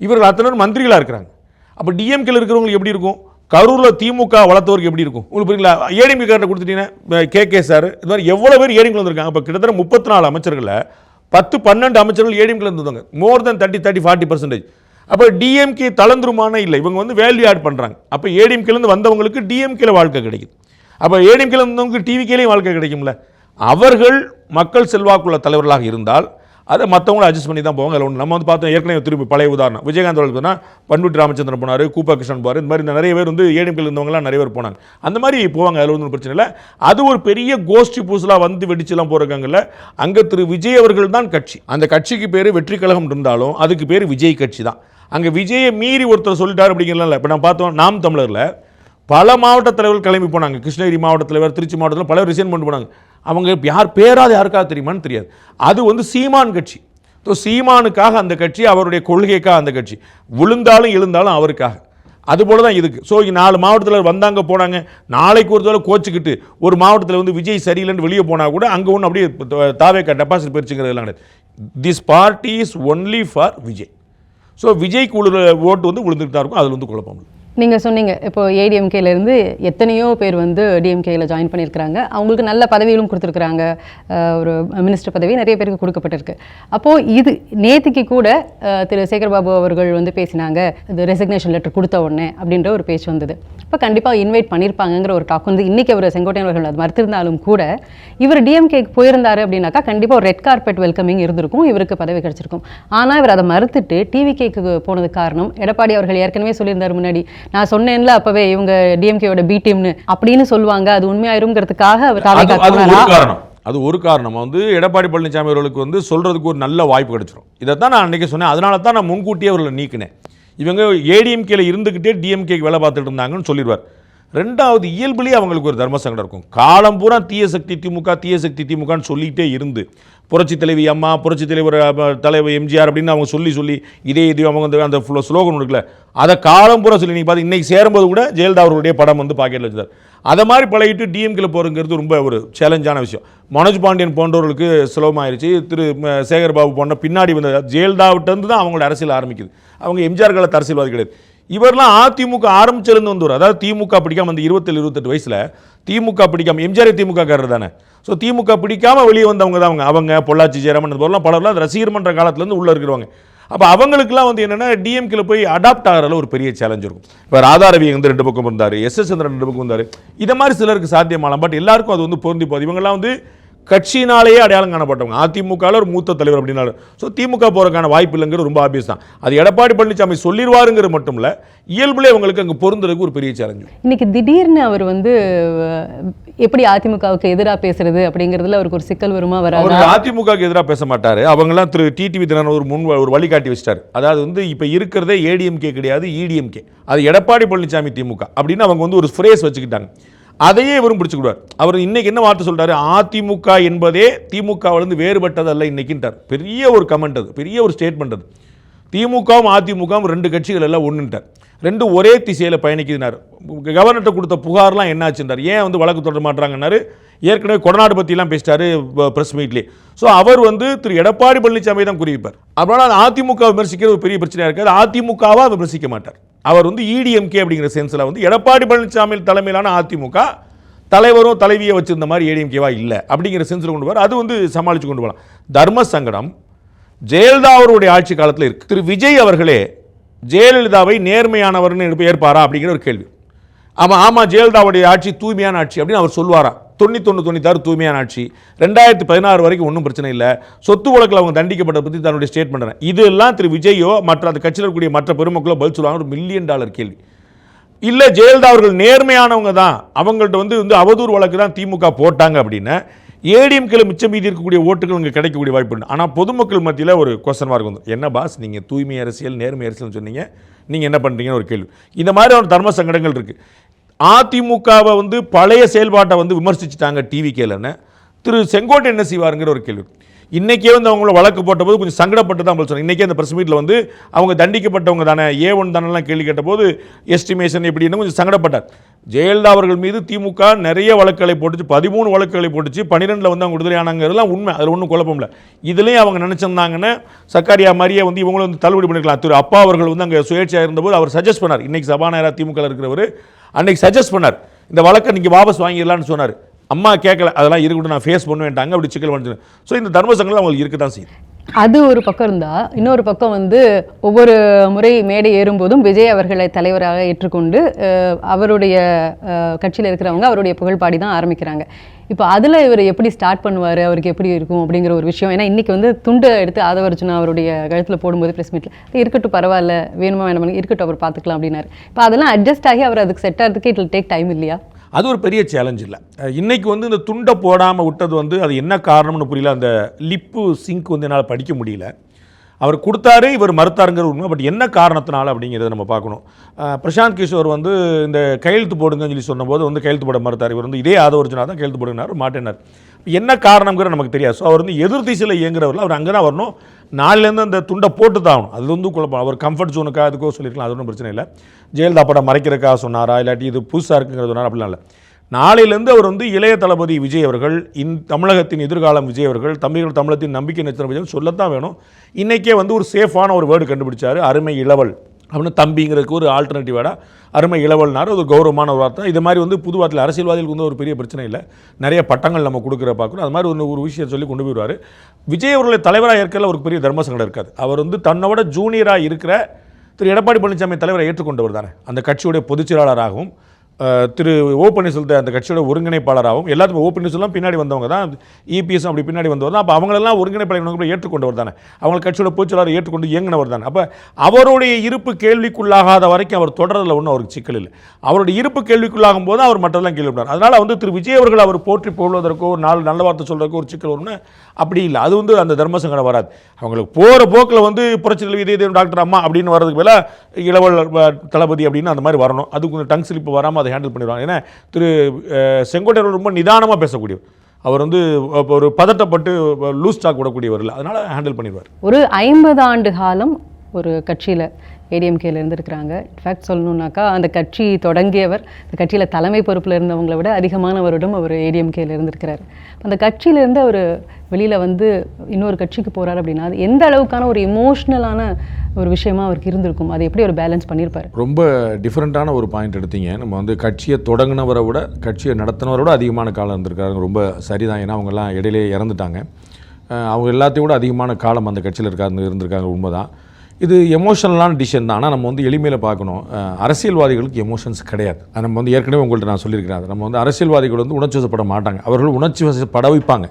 இவர்கள் அத்தனை மந்திரிகளாக இருக்கிறாங்க. அப்போ டிஎம்கேல இருக்கிறவங்களுக்கு எப்படி இருக்கும்? கரூரில் திமுக வளர்த்தவருக்கு எப்படி இருக்கும்? உங்களுக்கு புரியுங்களா? ஏடிஎம்கே கார்டை கொடுத்துட்டீங்கன்னா கே கே சார் இது மாதிரி எவ்வளோ பேர் ஏடிஎம்கே வந்திருக்காங்க. இப்போ கிட்டத்தட்ட முப்பத்தி நாலு அமைச்சர்களில் பத்து பன்னெண்டு அமைச்சர்கள் ஏடிஎம்கே இருந்தவங்க. More then thirty thirty forty percentage அப்போ டிஎம்கே தளர்ந்துருமான இல்லை? இவங்க வந்து வேல்யூ ஆட் பண்ணுறாங்க அப்போ ஏடிஎம்கேலேருந்து வந்தவங்களுக்கு டிஎம்கேல வாழ்க்கை கிடைக்குது. அப்போ ஏடிஎம்கேல இருந்தவங்களுக்கு டிவிக்கேலையும் வாழ்க்கை கிடைக்கும்ல. அவர்கள் மக்கள் செல்வாக்குள்ள தலைவர்களாக இருந்தால் அதை மற்றவங்களும் அட்ஜஸ்ட் பண்ணி தான் போவாங்க. அதில் ஒன்று நம்ம வந்து பார்த்தோம் ஏற்கனவே திரும்பி பழைய உதாரணம். விஜயகாந்த் அவர்கள் பார்த்தா ராமச்சந்திரன் போனார் கூப்பா கிருஷ்ணன் போவார் இந்த மாதிரி இந்த நிறைய பேர் வந்து ஏடிஎம்கேல இருந்தவங்கலாம் நிறைய பேர் போனாங்க. அந்த மாதிரி போவாங்க அதில் ஒன்றும் பிரச்சனை இல்லை. அது ஒரு பெரிய கோஷ்டி பூசலாக வந்து வெடிச்சுலாம் போகிறாங்கல்ல அங்கே திரு விஜய் அவர்கள் தான் கட்சி. அந்த கட்சிக்கு பேர் வெற்றி கழகம் இருந்தாலும் அதுக்கு பேர் விஜய் கட்சி தான். அங்கே விஜயை மீறி ஒருத்தர் சொல்லிட்டார் அப்படிங்கிறதுல இப்போ நான் பார்த்தோம் நாம் தமிழரில் பல மாவட்ட தலைவர்கள் கிளம்பி போனாங்க. கிருஷ்ணகிரி மாவட்ட தலைவர் திருச்சி மாவட்டத்தில் பலர் ரிசைன் பண்ணி போனாங்க. அவங்க யார் பேராது யாருக்காக தெரியுமான்னு தெரியாது. அது வந்து சீமான் கட்சி. ஸோ சீமானுக்காக அந்த கட்சி அவருடைய கொள்கைக்காக அந்த கட்சி. விழுந்தாலும் எழுந்தாலும் அவருக்காக. அதுபோல தான் இதுக்கு. ஸோ இங்கே நாலு மாவட்டத்தில் வந்தாங்க போனாங்க. நாளைக்கு ஒரு தடவை கோச்சிக்கிட்டு ஒரு மாவட்டத்தில் வந்து விஜய் சரியில்லைன்னு வெளியே போனால் கூட அங்கே ஒன்று அப்படியே தாவேக்கா டெபாசிட் போயிருச்சுங்கிறதுலாம் கிடையாது. This party is only for Vijay so விஜய்க்கு உள்ள ஓட்டு வந்து விழுந்துட்டு தான் இருக்கும். அதில் வந்து குழப்பம் இல்லை. நீங்கள் சொன்னீங்க இப்போ ஏடிஎம்கேலேருந்து எத்தனையோ பேர் வந்து டிஎம்கேயில் ஜாயின் பண்ணியிருக்கிறாங்க. அவங்களுக்கு நல்ல பதவிகளும் கொடுத்துருக்குறாங்க. ஒரு மினிஸ்டர் பதவி நிறைய பேருக்கு கொடுக்கப்பட்டிருக்கு. அப்போது இது நேற்றுக்கு கூட திரு சேகர்பாபு அவர்கள் வந்து பேசினாங்க இது ரெசிக்னேஷன் லெட்டர் கொடுத்த உடனே அப்படின்ற ஒரு பேச்சு வந்தது. இப்போ கண்டிப்பாக இன்வைட் பண்ணியிருப்பாங்கங்கிற ஒரு டாக் வந்து இன்றைக்கி அவர் செங்கோட்டையன் அவர்கள் அது மறுத்திருந்தாலும் கூட இவர் டிஎம்கேக்கு போயிருந்தார் அப்படின்னாக்கா கண்டிப்பாக ஒரு ரெட் கார்பெட் வெல்கமிங் இருந்திருக்கும் இவருக்கு பதவி கிடச்சிருக்கும். ஆனால் இவர் அதை மறுத்துட்டு டிவிகேக்கு போனதுக்கு காரணம் எடப்பாடி அவர்கள் ஏற்கனவே சொல்லியிருந்தார் முன்னாடி நான் சொன்னேன்ல அப்பவே இவங்க டிஎம்கேவோட பி டீம்னு அப்படின்னு சொல்லுவாங்க. அது உண்மையாயிருங்கிறதுக்காக அவர்? காரணம். அது ஒரு காரணம். வந்து எடப்பாடி பழனிசாமி அவர்களுக்கு வந்து சொல்றதுக்கு ஒரு நல்ல வாய்ப்பு கிடைச்சிரும். இதைத்தான் நான் அன்றைக்கி சொன்னேன். அதனால தான் நான் முன்கூட்டியே அவர்களை நீக்கினேன். இவங்க ஏடிஎம்கேல இருந்துக்கிட்டே டிஎம்கேக்கு வேலை பார்த்துட்டு இருந்தாங்கன்னு சொல்லிடுவார். ரெண்டாவது இயல்புலேயே அவங்களுக்கு ஒரு தர்ம சங்கடம் இருக்கும். காலம் பூரா தீய சக்தி திமுக தீய சக்தி திமுகன்னு சொல்லிகிட்டே இருந்து. புரட்சி தலைவி அம்மா புரட்சி தலைவர் தலைவர் எம்ஜிஆர் அப்படின்னு அவங்க சொல்லி சொல்லி இதே இதையும் அவங்க வந்து அந்த ஃபுல்லோ ஸ்லோகன் இருக்குல்ல. அதை காலம் பூரா சொல்லி நீங்கள் பார்த்து இன்னைக்கு சேரும்போது கூட ஜெயலலிதா அவருடைய படம் வந்து பாக்கெட்டில் வச்சிருந்தார். அதை மாதிரி பழகிட்டு டிஎம்கேல போகிறங்கிறது ரொம்ப ஒரு சேலஞ்சான விஷயம். மனோஜ் பாண்டியன் போன்றவர்களுக்கு சுலபமாயிருச்சு திரு சேகர் பாபு போன்ற பின்னாடி வந்த ஜெயலலிதாவிட்டேருந்து தான் அவங்களோட அரசியல் ஆரம்பிக்குது. அவங்க எம்ஜிஆர் காலத்து அரசியல்வாதி கிடையாது. இவரெல்லாம் அதிமுக ஆரம்பிச்சிருந்து வந்தவர். அதாவது திமுக பிடிக்காம அந்த இருபத்தேழு இருபத்தெட்டு வயசில் திமுக பிடிக்காம எம்ஜிஆர் திமுக காரர் தானே. ஸோ திமுக பிடிக்காம வெளியே வந்தவங்க தான் அவங்க. அவங்க பொள்ளாச்சி ஜெயராமன் போலாம் பலர்லாம் ரசிகர் மன்ற காலத்துலேருந்து உள்ளே இருக்கிறவங்க. அப்போ அவங்களுக்குலாம் வந்து என்னென்னா டிஎம்கேல போய் அடாப்ட் ஆகிறதுல ஒரு பெரிய சேலஞ்ச் இருக்கும். இப்போ ராதாரவி வந்து ரெண்டு பக்கம் இருந்தார் எஸ் எஸ் சந்திரன் ரெண்டு பக்கம் இருந்தார் இதை மாதிரி சிலருக்கு சாத்தியமாகலாம். பட் எல்லாருக்கும் அது வந்து பொருந்தி போகுது. இவங்கெல்லாம் வந்து கட்சியினாலேயே அடையாளம் காணப்பட்டவங்க. அதிமுகவில் ஒரு மூத்த தலைவர் அப்படின்னாலும் ஸோ திமுக போகிறதுக்கான வாய்ப்பு இல்லைங்கிறது ரொம்ப ஆபியஸ் தான். அது எடப்பாடி பழனிசாமி சொல்லிடுவாருங்கிறது மட்டும் இல்லை இயல்புலே அவங்களுக்கு அங்கே பொருந்துறதுக்கு ஒரு பெரிய சேலஞ்சு இன்னைக்கு திடீர்னு அவர் வந்து எப்படி அதிமுகவுக்கு எதிராக பேசுறது அப்படிங்கிறதுல அவருக்கு ஒரு சிக்கல் வருமா வராதா? அவர் அதிமுகவுக்கு எதிராக பேச மாட்டார். அவங்கெல்லாம் திரு டிடிவி தினன் ஒரு முன் ஒரு வழிகாட்டி வச்சிட்டார். அதாவது வந்து இப்போ இருக்கிறதே ஏடிஎம்கே கிடையாது இடிஎம்கே அது எடப்பாடி பழனிசாமி திமுக அப்படின்னு அவங்க வந்து ஒரு ஃப்ரேஸ் வச்சுக்கிட்டாங்க. அதையே இவரும் பிடிச்சிக்கிடுவார். அவர் இன்னைக்கு என்ன வார்த்தை சொல்கிறார் அதிமுக என்பதே திமுகவிலிருந்து வேறுபட்டதல்ல இன்னைக்குன்றார் பெரிய ஒரு கமெண்ட் அது. பெரிய ஒரு ஸ்டேட்மெண்ட் அது. திமுகவும் அதிமுகவும் ரெண்டு கட்சிகள் எல்லாம் ஒன்றுன்ட்டார் ரெண்டும் ஒரே திசையில் பயணிக்குதுனார் கவர்னர்கிட்ட கொடுத்த புகார்லாம் என்னாச்சுன்றார். ஏன் வந்து வழக்கு தொடர மாட்டாங்கன்னாரு ஏற்கனவே கொடநாடு பற்றிலாம் பேசிட்டாரு ப்ரெஸ் மீட்லேயே ஸோ அவர் வந்து திரு. எடப்பாடி பழனிசாமி தான் குறிப்பார் அதனால் அதிமுக விமர்சிக்கிறது ஒரு பெரிய பிரச்சனையாக இருக்காது அதிமுகவாக விமர்சிக்க மாட்டார். அவர் வந்து இடிஎம்கே அப்படிங்கிற சென்ஸில் வந்து எடப்பாடி பழனிசாமி தலைமையிலான அதிமுக தலைவரும் தலைவியை வச்சிருந்த மாதிரி ஏடிஎம்கேவா இல்லை அப்படிங்கிற சென்ஸில் கொண்டு வர அது வந்து சமாளித்து கொண்டு போகலாம் தர்ம சங்கடம் ஜெயலலிதா அவருடைய ஆட்சி காலத்தில் இருக்குது திரு விஜய் அவர்களே ஜெயலலிதாவை நேர்மையானவர்னு ஏற்பாரா அப்படிங்கிற ஒரு கேள்வி. ஆமாம் ஆமாம் ஜெயலலிதாவுடைய ஆட்சி தூய்மையான ஆட்சி அப்படின்னு அவர் சொல்வாரா தொண்ணூத்தொன்று தொண்ணூத்தாறு தூய்மையான ஆட்சி. ரெண்டாயிரத்தி பதினாறு வரைக்கும் ஒன்றும் பிரச்சனை இல்லை. சொத்து வழக்கில் அவங்க தண்டிக்கப்பட்ட பற்றி தன்னுடைய ஸ்டேட் பண்ணுறேன் இதெல்லாம் திரு விஜயோ மற்ற அந்த கட்சியில் இருக்கக்கூடிய மற்ற பெருமக்களோ பதில் சொல்லுவாங்க. ஒரு மில்லியன் டாலர் கேள்வி. இல்லை ஜெயலலிதா அவர்கள் நேர்மையானவங்க தான். அவங்கள்ட்ட வந்து வந்து அவதூறு வழக்கு தான் திமுக போட்டாங்க அப்படின்னா. ஏடிஎம்கேல மிச்சம் மீதி இருக்கக்கூடிய ஓட்டுகள் இங்கே கிடைக்கக்கூடிய வாய்ப்பு உண்டு. ஆனால் பொதுமக்கள் மத்தியில் ஒரு கொஸ்டன் மார்க் வந்துடும் என்ன பாஸ் நீங்கள் தூய்மை அரசியல் நேர்மை அரசியல்னு சொன்னீங்க. நீங்கள் என்ன பண்ணுறீங்கன்னு ஒரு கேள்வி. இந்த மாதிரி ஒரு தர்ம சங்கடங்கள் இருக்குது அதிமுகவை வந்து பழைய செயல்பாட்டை வந்து விமர்சிச்சுட்டாங்க டிவிகேலன்னு திரு செங்கோட்டை என்ன செய்வாருங்கிற ஒரு கேள்வி. இன்றைக்கே வந்து அவங்கள வழக்கு போட்டபோது கொஞ்சம் சங்கடப்பட்டு தான் பதில் சொன்னாங்க. இன்றைக்கே அந்த ப்ரெஸ் மீட்டில் வந்து அவங்க தண்டிக்கப்பட்டவங்க தானே ஏ ஒன் தானெல்லாம் கேள்வி கேட்டபோது எஸ்டிமேஷன் எப்படின்னு கொஞ்சம் சங்கடப்பட்டார். ஜெயலலிதா அவர்கள் மீது திமுக நிறைய வழக்குகளை போட்டுச்சு பதிமூணு வழக்குகளை போட்டுச்சு பன்னிரெண்டில் வந்து அவங்க விடுதலை ஆனாங்கிறதுலாம் உண்மை அதில் ஒன்றும் குழப்பம் இல்லை. இதுலேயும் அவங்க நினச்சிருந்தாங்கன்னா சக்காரியா மாதிரியே வந்து இவங்களும் வந்து தள்ளுபடி பண்ணிக்கலாம் திரு அப்பா அவர்கள் வந்து அங்கே சுயேட்சையாக இருந்தபோது அவர் சஜஸ்ட் பண்ணார். இன்றைக்கி சபாநாயகராக திமுக இருக்கிறவர் அன்னைக்கு சஜஸ்ட் பண்ணார். இந்த வழக்கை நீங்கள் வாபஸ் வாங்கிடலான்னு சொன்னார். அம்மா கேட்கல அதெல்லாம் இருக்கட்டும் நான் ஃபேஸ் பண்ணுவேன்ட்டாங்க அப்படி சிக்கல் வந்து ஸோ இந்த தர்ம சங்கங்கள் அவங்களுக்கு இருக்க தான் செய்யுது. அது ஒரு பக்கம் இருந்தா இன்னொரு பக்கம் வந்து ஒவ்வொரு முறை மேடை ஏறும்போதும் விஜய் அவர்களை தலைவராக ஏற்றுக்கொண்டு அவருடைய கட்சியில் இருக்கிறவங்க அவருடைய புகழ்பாடி தான் ஆரம்பிக்கிறாங்க. இப்போ அதில் இவர் எப்படி ஸ்டார்ட் பண்ணுவார்? அவருக்கு எப்படி இருக்கும் அப்படிங்கிற ஒரு விஷயம். ஏன்னா இன்றைக்கி வந்து துண்டை எடுத்து ஆதவர்ஜுனா அவருடைய கழுத்தில் போடும்போது ப்ரெஸ் மீட்டில் இருக்கட்டும் பரவாயில்ல. வேணுமா வேணாமல் இருக்கட்டும் அவர் பார்த்துக்கலாம் அப்படின்னாரு. இப்போ அதெல்லாம் அட்ஜஸ்ட் ஆகி அவர் அதுக்கு செட் ஆகிறதுக்கு இட் டேக் டைம் இல்லையா? அது ஒரு பெரிய சேலஞ்ச் இல்லை. இன்றைக்கி வந்து இந்த துண்டை போடாமல் விட்டது வந்து அது என்ன காரணம்னு புரியல. அந்த லிப்பு சிங்க் வந்து என்னால் படிக்க முடியல. அவர் கொடுத்தாரு இவர் மறுத்தாருங்கிற உண்மை. பட் என்ன காரணத்தினால அப்படிங்கிறத நம்ம பார்க்கணும். பிரசாந்த் கிஷோர் வந்து இந்த கையெழுத்து போடுங்கன்னு சொல்லி சொன்னபோது வந்து கையெழுத்து போட மறுத்தார். இவர் வந்து இதே ஆதவர்ஜனா தான் கையெழுத்து போடுனார் மாட்டேனார். என்ன காரணங்கிற நமக்கு தெரியாது. ஸோ அவர் வந்து எதிர் திசையில் இயங்குறவர்கள் அவர் அங்கே தான் வரணும். நாளிலேருந்து அந்த துண்டை போட்டு தான் ஆகணும். அது வந்து குழப்பம். அவர் கம்ஃபர்ட் ஜோனுக்காக அதுக்கோ சொல்லியிருக்கலாம். அது ஒன்றும் பிரச்சனை இல்லை. ஜெயலலிதா படம் மறைக்கிறக்காக சொன்னாரா? இல்லாட்டி இது புதுசாக இருக்குங்கிறது சொன்னார் அப்படிலாம் இல்லை. நாளையிலேருந்து அவர் வந்து இளைய தளபதி விஜய் அவர்கள் இந் தமிழகத்தின் எதிர்காலம் விஜய் அவர்கள் தமிழர்கள் தமிழத்தின் நம்பிக்கை நட்சத்திரம் விஜய் சொல்லத்தான் வேணும். இன்றைக்கே வந்து ஒரு சேஃபான ஒரு வேர்டு கண்டுபிடிச்சார் அருமை இளவல். அப்படின்னு தம்பிங்கிறதுக்கு ஒரு ஆல்டர்னேட்டிவ் வேடா அருமை இளவல்னார் ஒரு கௌரவமான ஒரு வார்த்தை. இது மாதிரி வந்து புது வார்த்தையில் அரசியல்வாதிகளுக்கு வந்து ஒரு பெரிய பிரச்சனை இல்லை. நிறைய பட்டங்கள் நம்ம கொடுக்குற பார்க்கணும். அது மாதிரி ஒரு ஒரு விஷயம் சொல்லி கொண்டு போயிடுவார். விஜய் அவர்களை தலைவராக இருக்கிற ஒரு பெரிய தர்மசங்கடம் இருக்காது. அவர் வந்து தன்னோட ஜூனியராக இருக்கிற திரு எடப்பாடி பழனிசாமி தலைவரை ஏற்றுக்கொண்டவர் தானே. அந்த கட்சியுடைய பொதுச் செயலாளராகவும் திரு ஓ பன்னீர்செல்வத்தை அந்த கட்சியோட ஒருங்கிணைப்பாளராகவும் எல்லாத்துக்கும் ஓ பன்னீர்செல்வம் பின்னாடி வந்தவங்க தான். இபிஎஸ் அப்படி பின்னாடி வந்தவர் தான். அப்போ அவங்களெல்லாம் ஒருங்கிணைப்பாளர் ஏற்றுக்கொண்டவர் தானே. அவங்க கட்சியோட பொதுச்செயலாளர் ஏற்றுக்கொண்டு இயங்கினவர் தானே. அப்போ அவருடைய இருப்பு கேள்விக்குள்ளாகாத வரைக்கும் அவர் தொடர்றதில் ஒன்றும் அவருக்கு சிக்கல் இல்லை. அவருடைய இருப்பு கேள்விக்குள்ளாகும் போது அவர் மற்றதெல்லாம் கேள்விப்பட்டார். அதனால் வந்து திரு விஜய் அவர்கள் அவர் போற்றி போடுவதற்கோ ஒரு நாலு நல்ல வார்த்தை சொல்கிறதுக்கோ ஒரு சிக்கல் வரும்னு அப்படி இல்லை. அது வந்து அந்த தர்மசங்கடம் வராது. அவங்களுக்கு போகிற போக்கில் வந்து புரட்சி இதே டாக்டர் அம்மா அப்படின்னு வர்றதுக்கு மேலே இளவல் தளபதி அப்படின்னு அந்த மாதிரி வரணும். அதுக்கு கொஞ்சம் டங் ஸ்லிப் வராமல் அதை ஹேண்டில் பண்ணிடுவாங்க. ஏன்னா திரு செங்கோட்டையர் ரொம்ப நிதானமாக பேசக்கூடியவர் அவர் வந்து ஒரு பதட்டப்பட்டு லூஸ் டாக் விடக்கூடியவர் இல்லை. அதனால் ஹேண்டில் பண்ணிடுவார். ஒரு ஐம்பது ஆண்டு காலம் ஒரு கட்சியில் ஏடிஎம்கேல இருந்திருக்கிறாங்க. இன்ஃபேக்ட் சொல்லணுன்னாக்கா அந்த கட்சி தொடங்கியவர் அந்த கட்சியில் தலைமை பொறுப்பில் இருந்தவங்களை விட அதிகமானவரிடம் அவர் ஏடிஎம்கேல இருந்திருக்கிறார். அந்த கட்சியிலேருந்து அவர் வெளியில் வந்து இன்னொரு கட்சிக்கு போகிறார் அப்படின்னா அது எந்த அளவுக்கான ஒரு இமோஷ்னலான ஒரு விஷயமா அவருக்கு இருந்திருக்கும்? அதை எப்படி ஒரு பேலன்ஸ் பண்ணியிருப்பார்? ரொம்ப டிஃப்ரெண்ட்டான ஒரு பாயிண்ட் எடுத்தீங்க. நம்ம வந்து கட்சியை தொடங்கினவரை விட கட்சியை நடத்தினவரை விட அதிகமான காலம் இருந்திருக்காங்க ரொம்ப சரிதான். ஏன்னா அவங்கெல்லாம் இடையிலே இறந்துட்டாங்க. அவங்க எல்லாத்தையும் விட அதிகமான காலம் அந்த கட்சியில் இருக்காங்க இருந்திருக்காங்க. உண்மைதான். இது எமோஷனலான டிசிஷன் தான். ஆனால் நம்ம வந்து எளிமையில் பார்க்கணும். அரசியல்வாதிகளுக்கு எமோஷன்ஸ் கிடையாது. அது நம்ம வந்து ஏற்கனவே உங்கள்கிட்ட நான் சொல்லியிருக்கிறேன் அது நம்ம வந்து அரசியல்வாதிகள் வந்து உணர்ச்சி வசப்பட மாட்டாங்க. அவர்கள் உணர்ச்சி வசப்பட வைப்பாங்க.